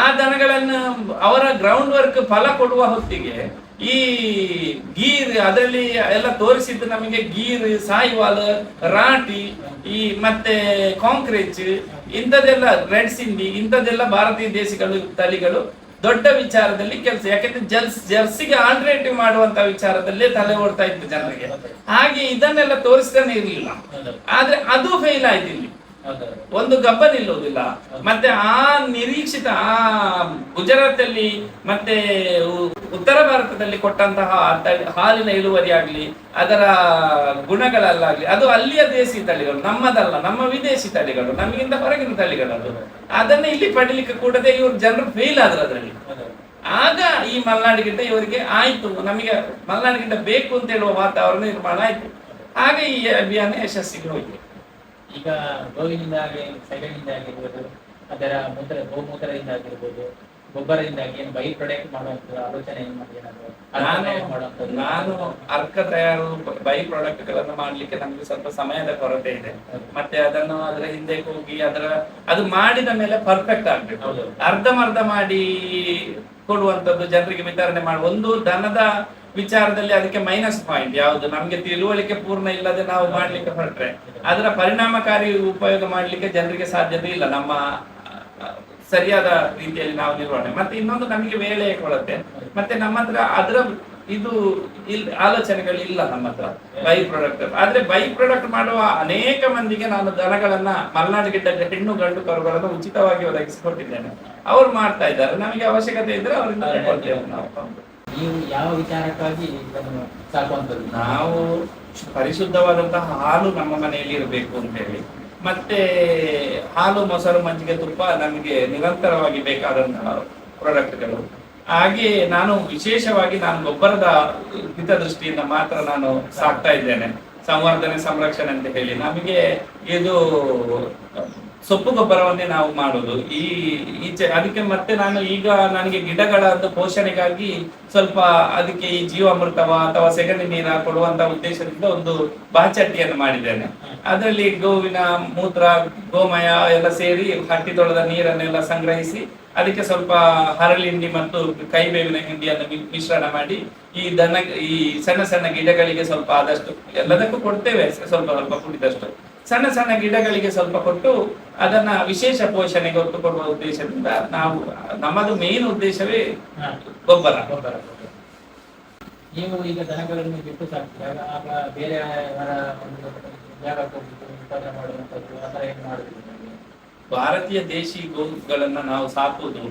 ಆ ದನಗಳನ್ನು ಅವರ ಗ್ರೌಂಡ್ ವರ್ಕ್ ಫಲ ಕೊಡುವ ಹೊತ್ತಿಗೆ ಈ ಗೀರ್, ಅದರಲ್ಲಿ ಎಲ್ಲ ತೋರಿಸಿದ್ದು ನಮಗೆ ಗೀರ್, ಸಾಯಿವಾಲ್, ರಾಟಿ, ಈ ಮತ್ತೆ ಕಾಂಕ್ರೀಚ್ ಇಂಥದ್ದೆಲ್ಲ ರೆಡ್ ಸಿಂಧಿ, ಇಂಥದ್ದೆಲ್ಲ ಭಾರತೀಯ ದೇಶಿಗಳು, ತಳಿಗಳು ದೊಡ್ಡ ವಿಚಾರದಲ್ಲಿ ಕೆಲಸ, ಯಾಕಂದ್ರೆ ಜಲ್ಸ್ ಜರ್ಸಿಗೆ ಆಲ್ಟರ್ನೇಟಿವ್ ಮಾಡುವಂತ ವಿಚಾರದಲ್ಲೇ ತಲೆ ಓಡ್ತಾ ಇತ್ತು ಜನರಿಗೆ. ಹಾಗೆ ಇದನ್ನೆಲ್ಲ ತೋರಿಸ್ತಾನೆ ಇರಲಿಲ್ಲ. ಆದ್ರೆ ಅದು ಫೇಲ್ ಆಯ್ತು ಇಲ್ಲಿ ಒಂದು ಗಬ್ಬ ನಿಲ್ಲುವುದಿಲ್ಲ. ಮತ್ತೆ ಆ ನಿರೀಕ್ಷಿತ, ಆ ಗುಜರಾತ್ ಅಲ್ಲಿ ಮತ್ತೆ ಉತ್ತರ ಭಾರತದಲ್ಲಿ ಕೊಟ್ಟಂತಹ ಹಾಲಿನ ಇಳುವರಿ ಆಗಲಿ, ಅದರ ಗುಣಗಳಲ್ಲಾಗಲಿ, ಅದು ಅಲ್ಲಿಯ ದೇಸಿ ತಳಿಗಳು, ನಮ್ಮದಲ್ಲ, ನಮ್ಮ ವಿದೇಶಿ ತಳಿಗಳು, ನಮಗಿಂತ ಹೊರಗಿನ ತಳಿಗಳು ಅದು. ಅದನ್ನ ಇಲ್ಲಿ ಪಡಿಲಿಕ್ಕೆ ಕೂಡದೆ ಇವರು ಜನರು ಫೇಲ್ ಆದ್ರು ಅದರಲ್ಲಿ. ಆಗ ಈ ಮಲೆನಾಡಿಗಿಂತ ಇವರಿಗೆ ಆಯ್ತು, ನಮಗೆ ಮಲೆನಾಡಿಗಿಂತ ಬೇಕು ಅಂತ ಹೇಳುವ ವಾತಾವರಣ ನಿರ್ಮಾಣ ಆಯ್ತು. ಆಗ ಈ ಅಭಿಯಾನ ಯಶಸ್ಸಿಗೆ ಹೋಯ್ತು ಈಗ ಗೋವಿನಿಂದ ಆಗಿರ್ಬೋದು ಅದರ ಮೂತ್ರ ಗೋಮೂತ್ರದಿಂದ ಆಗಿರ್ಬೋದು ಗೊಬ್ಬರದಿಂದಾಗಿ ಏನು ಬೈ ಪ್ರೊಡಕ್ಟ್ ಮಾಡುವಂತ ಆಲೋಚನೆ ಏನು ಮಾಡಿ ಏನಾದ್ರು ನಾನು ಅರ್ಕ ತಯಾರು ಬೈ ಪ್ರಾಡಕ್ಟ್ಗಳನ್ನು ಮಾಡ್ಲಿಕ್ಕೆ ನಮ್ಗೆ ಸ್ವಲ್ಪ ಸಮಯದ ಕೊರತೆ ಇದೆ. ಮತ್ತೆ ಅದನ್ನು ಅದರ ಹಿಂದೆ ಹೋಗಿ ಅದರ ಅದು ಮಾಡಿದ ಮೇಲೆ ಪರ್ಫೆಕ್ಟ್ ಆಗ್ಬೇಕು. ಅರ್ಧ ಅರ್ಧಮರ್ಧ ಮಾಡಿ ಕೊಡುವಂತದ್ದು ಜನರಿಗೆ ವಿತರಣೆ ಮಾಡಿ. ಒಂದು ದನದ ವಿಚಾರದಲ್ಲಿ ಅದಕ್ಕೆ ಮೈನಸ್ ಪಾಯಿಂಟ್ ಯಾವುದು? ನಮ್ಗೆ ತಿಳುವಳಿಕೆ ಪೂರ್ಣ ಇಲ್ಲದೆ ನಾವು ಮಾಡ್ಲಿಕ್ಕೆ ಹೊರಟ್ರೆ. ಅದರ ಪರಿಣಾಮಕಾರಿ ಉಪಯೋಗ ಮಾಡ್ಲಿಕ್ಕೆ ಜನರಿಗೆ ಸಾಧ್ಯತೆ ಇಲ್ಲ. ನಮ್ಮ ಸರಿಯಾದ ರೀತಿಯಲ್ಲಿ ನಾವು ನಿರ್ವಹಣೆ. ಮತ್ತೆ ಇನ್ನೊಂದು ನಮಗೆ ವೇಳೆ ಕೊಡುತ್ತೆ ಮತ್ತೆ ನಮ್ಮ ಹತ್ರ ಅದರ ಇದು ಇಲ್ ಆಲೋಚನೆಗಳು ಇಲ್ಲ ನಮ್ಮ ಹತ್ರ ಬೈ ಪ್ರಾಡಕ್ಟ್ ಆದ್ರೆ ಬೈ ಪ್ರಾಡಕ್ಟ್ ಮಾಡುವ ಅನೇಕ ಮಂದಿಗೆ ನಾನು ದನಗಳನ್ನ ಮಲೆನಾಡಿಗಿದ್ದ ಹೆಣ್ಣು ಗಂಡು ಕರುಗಳನ್ನು ಉಚಿತವಾಗಿ ಒದಗಿಸಿಕೊಟ್ಟಿದ್ದೇನೆ. ಅವ್ರು ಮಾಡ್ತಾ ಇದ್ದಾರೆ. ನಮಗೆ ಅವಶ್ಯಕತೆ ಇದ್ರೆ ಅವರಿಂದ ನಾವು. ನೀವು ಯಾವ ವಿಚಾರಕ್ಕಾಗಿ ಸಾಕುವಂಥದ್ದು? ನಾವು ಪರಿಶುದ್ಧವಾದಂತಹ ಹಾಲು ನಮ್ಮ ಮನೆಯಲ್ಲಿ ಇರಬೇಕು ಅಂತ ಹೇಳಿ. ಮತ್ತೆ ಹಾಲು, ಮೊಸರು ಮಜ್ಜಿಗೆ ತುಪ್ಪ ನಮಗೆ ನಿರಂತರವಾಗಿ ಬೇಕಾದಂತಹ ಪ್ರಾಡಕ್ಟ್ಗಳು ಹಾಗೆ ನಾನು ವಿಶೇಷವಾಗಿ ನಾನು ಗೊಬ್ಬರದ ಹಿತದೃಷ್ಟಿಯಿಂದ ಮಾತ್ರ ನಾನು ಸಾಕ್ತಾ ಇದ್ದೇನೆ. ಸಂವರ್ಧನೆ, ಸಂರಕ್ಷಣೆ ಅಂತ ಹೇಳಿ. ನಮಗೆ ಇದು ಸೊಪ್ಪು ಗೊಬ್ಬರವನ್ನೇ ನಾವು ಮಾಡೋದು. ಈ ಈಚೆ ಅದಕ್ಕೆ ಮತ್ತೆ ನಾನು ಈಗ ನನಗೆ ಗಿಡಗಳ ಪೋಷಣೆಗಾಗಿ ಸ್ವಲ್ಪ ಅದಕ್ಕೆ ಈ ಜೀವಾಮೃತವ ಅಥವಾ ಸೆಗಣಿ ನೀರ ಕೊಡುವಂತ ಉದ್ದೇಶದಿಂದ ಒಂದು ಬಾಚಟ್ಟಿಯನ್ನು ಮಾಡಿದ್ದೇನೆ. ಅದರಲ್ಲಿ ಗೋವಿನ ಮೂತ್ರ, ಗೋಮಯ ಎಲ್ಲ ಸೇರಿ ಹಟ್ಟಿ ತೊಳೆದ ನೀರನ್ನೆಲ್ಲ ಸಂಗ್ರಹಿಸಿ ಅದಕ್ಕೆ ಸ್ವಲ್ಪ ಹರಳಿಂಡಿ ಮತ್ತು ಕೈಬೇವಿನ ಹಿಂಡಿಯನ್ನು ಮಿಶ್ರಣ ಮಾಡಿ ಈ ದನ ಈ ಸಣ್ಣ ಸಣ್ಣ ಗಿಡಗಳಿಗೆ ಸ್ವಲ್ಪ ಆದಷ್ಟು ಎಲ್ಲದಕ್ಕೂ ಕೊಡ್ತೇವೆ. ಸ್ವಲ್ಪ ಸ್ವಲ್ಪ ಕುಡಿದಷ್ಟು. ಸಣ್ಣ ಸಣ್ಣ ಗಿಡಗಳಿಗೆ ಸ್ವಲ್ಪ ಕೊಟ್ಟು ಅದನ್ನ ವಿಶೇಷ ಪೋಷಣೆಗೆ ಒತ್ತು ಕೊಡುವ ಉದ್ದೇಶದಿಂದ ನಾವು ನಮ್ಮದು ಮೇನ್ ಉದ್ದೇಶವೇ. ಗೊಬ್ಬರ ಗೊಬ್ಬರ ನೀವು ಈಗ ದನಗಳನ್ನು ಬಿಟ್ಟು ಸಾಕ್ತೀರ ಆಗ ಬೇರೆ ಒಂದು ಜಾಗಕ್ಕೆ ಹೋಗ್ಬಿಟ್ಟು ಉತ್ಪಾದನೆ ಮಾಡುವಂಥದ್ದು ಆ ಥರ ಏನು ಮಾಡುದಿಲ್ಲ ನಿಮಗೆ? ಭಾರತೀಯ ದೇಶಿ ಗೋಗಳನ್ನ ನಾವು ಸಾಕುವುದು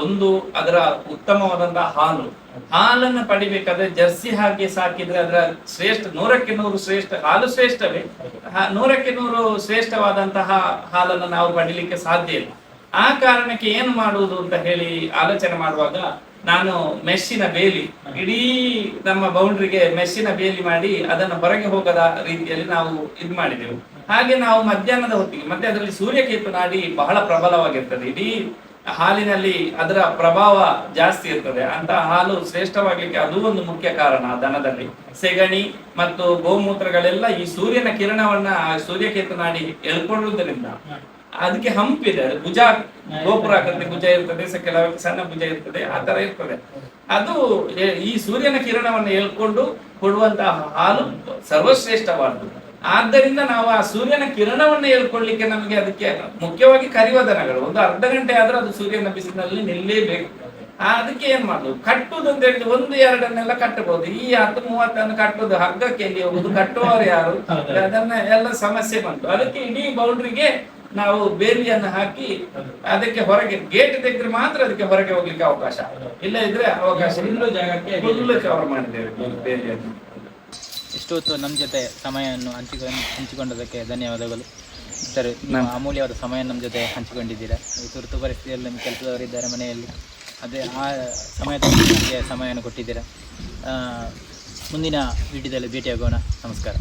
ಒಂದು ಅದರ ಉತ್ತಮವಾದಂತಹ ಹಾಲು. ಹಾಲನ್ನ ಪಡಿಬೇಕಾದ್ರೆ ಜರ್ಸಿ ಹಾಕಿ ಸಾಕಿದ್ರೆ ಅದರ ಶ್ರೇಷ್ಠ, ನೂರಕ್ಕೆ ನೂರು ಶ್ರೇಷ್ಠ, ಹಾಲು ಶ್ರೇಷ್ಠವೇ? ನೂರಕ್ಕೆ ನೂರು ಶ್ರೇಷ್ಠವಾದಂತಹ ಹಾಲನ್ನು ನಾವು ಪಡಿಲಿಕ್ಕೆ ಸಾಧ್ಯ ಇಲ್ಲ. ಆ ಕಾರಣಕ್ಕೆ ಏನು ಮಾಡುವುದು ಅಂತ ಹೇಳಿ ಆಲೋಚನೆ ಮಾಡುವಾಗ ನಾನು ಮೆಸ್ಸಿನ ಬೇಲಿ, ಇಡೀ ನಮ್ಮ ಬೌಂಡ್ರಿಗೆ ಮೆಸ್ಸಿನ ಬೇಲಿ ಮಾಡಿ ಅದನ್ನು ಹೊರಗೆ ಹೋಗದ ರೀತಿಯಲ್ಲಿ ನಾವು ಇದು ಮಾಡಿದೆವು. ಹಾಗೆ ನಾವು ಮಧ್ಯಾಹ್ನದ ಹೊತ್ತಿಗೆ, ಮತ್ತೆ ಅದರಲ್ಲಿ ಸೂರ್ಯಕೇತು ನಾಡಿ ಬಹಳ ಪ್ರಬಲವಾಗಿರ್ತದೆ. ಇಡೀ ಹಾಲಿನಲ್ಲಿ ಅದರ ಪ್ರಭಾವ ಜಾಸ್ತಿ ಇರ್ತದೆ. ಅಂತ ಹಾಲು ಶ್ರೇಷ್ಠವಾಗಲಿಕ್ಕೆ ಅದು ಒಂದು ಮುಖ್ಯ ಕಾರಣ ದನದಲ್ಲಿ. ಸೆಗಣಿ ಮತ್ತು ಗೋಮೂತ್ರಗಳೆಲ್ಲ ಈ ಸೂರ್ಯನ ಕಿರಣವನ್ನ ಸೂರ್ಯಕೇತು ನಾಡಿ ಎಳ್ಕೊಳ್ಳುವುದರಿಂದ ಅದಕ್ಕೆ ಹಂಪಿದೆ ಭುಜ, ಗೋಪುರ ಆಗುತ್ತೆ ಭುಜ ಇರ್ತದೆ ಕೆಲವು ಸಣ್ಣ ಭುಜ ಇರ್ತದೆ, ಆ ತರ ಇರ್ತದೆ. ಅದು ಈ ಸೂರ್ಯನ ಕಿರಣವನ್ನು ಹೇಳ್ಕೊಂಡು ಕೊಡುವಂತಹ ಹಾಲು ಸರ್ವಶ್ರೇಷ್ಠವಾದ್ದು. ಆದ್ದರಿಂದ ನಾವು ಆ ಸೂರ್ಯನ ಕಿರಣವನ್ನು ಹೇಳ್ಕೊಳ್ಳಿಕ್ಕೆ ನಮಗೆ ಅದಕ್ಕೆ ಮುಖ್ಯವಾಗಿ ಕರಿವ ದನಗಳು. ಒಂದು ಅರ್ಧ ಗಂಟೆ ಆದ್ರೆ ಅದು ಸೂರ್ಯನ ಬಿಸಿಲಿನಲ್ಲಿ ನಿಲ್ಲೇಬೇಕು. ಆ, ಅದಕ್ಕೆ ಏನ್ ಮಾಡುದು? ಕಟ್ಟುದು ಅಂತ ಹೇಳಿದ್ರೆ ಒಂದು ಎರಡನ್ನೆಲ್ಲ ಕಟ್ಟಬಹುದು. ಈ ಹತ್ತು ಮೂವತ್ತನ್ನು ಕಟ್ಟುದು ಹಗ್ಗಕ್ಕೆ ಎಲ್ಲಿ ಹೋಗುದು ಕಟ್ಟುವವರು ಯಾರು? ಅದನ್ನ ಎಲ್ಲ ಸಮಸ್ಯೆ ಬಂತು. ಅದಕ್ಕೆ ಇಡೀ ಬೌಂಡ್ರಿಗೆ ನಾವು ಬೇಲಿಯನ್ನು ಹಾಕಿ ಅದಕ್ಕೆ ಹೊರಗೆ ಗೇಟ್ ತೆಗೆದ್ರೆ ಮಾತ್ರ ಅದಕ್ಕೆ ಹೊರಗೆ ಹೋಗ್ಲಿಕ್ಕೆ ಅವಕಾಶ. ಇಲ್ಲ. ಇದ್ರೆ ಅವಕಾಶ ಜಾಗಕ್ಕೆ ಫುಲ್ ಕವರ್ ಮಾಡಿದ್ದೇವೆ. ಬೇಲಿಯನ್ನು ಇಷ್ಟು ಹೊತ್ತು ನಮ್ಮ ಜೊತೆ ಸಮಯವನ್ನು ಹಂಚಿಕೊಂಡು ಹಂಚಿಕೊಂಡದಕ್ಕೆ ಧನ್ಯವಾದಗಳು. ಸರ್ ನಿಮ್ಮ ಅಮೂಲ್ಯವಾದ ಸಮಯ ನಮ್ಮ ಜೊತೆ ಹಂಚಿಕೊಂಡಿದ್ದೀರಾ? ಈ ತುರ್ತು ಪರಿಸ್ಥಿತಿಯಲ್ಲಿ ನಮ್ಮ ಕೆಲಸದವರಿದ್ದಾರೆ ಮನೆಯಲ್ಲಿ. ಅದೇ ಆ ಸಮಯದಲ್ಲಿ ನಮಗೆ ಸಮಯವನ್ನು ಕೊಟ್ಟಿದ್ದೀರಾ? ಮುಂದಿನ ವಿಡಿಯೋದಲ್ಲಿ ಭೇಟಿಯಾಗೋಣ. ನಮಸ್ಕಾರ.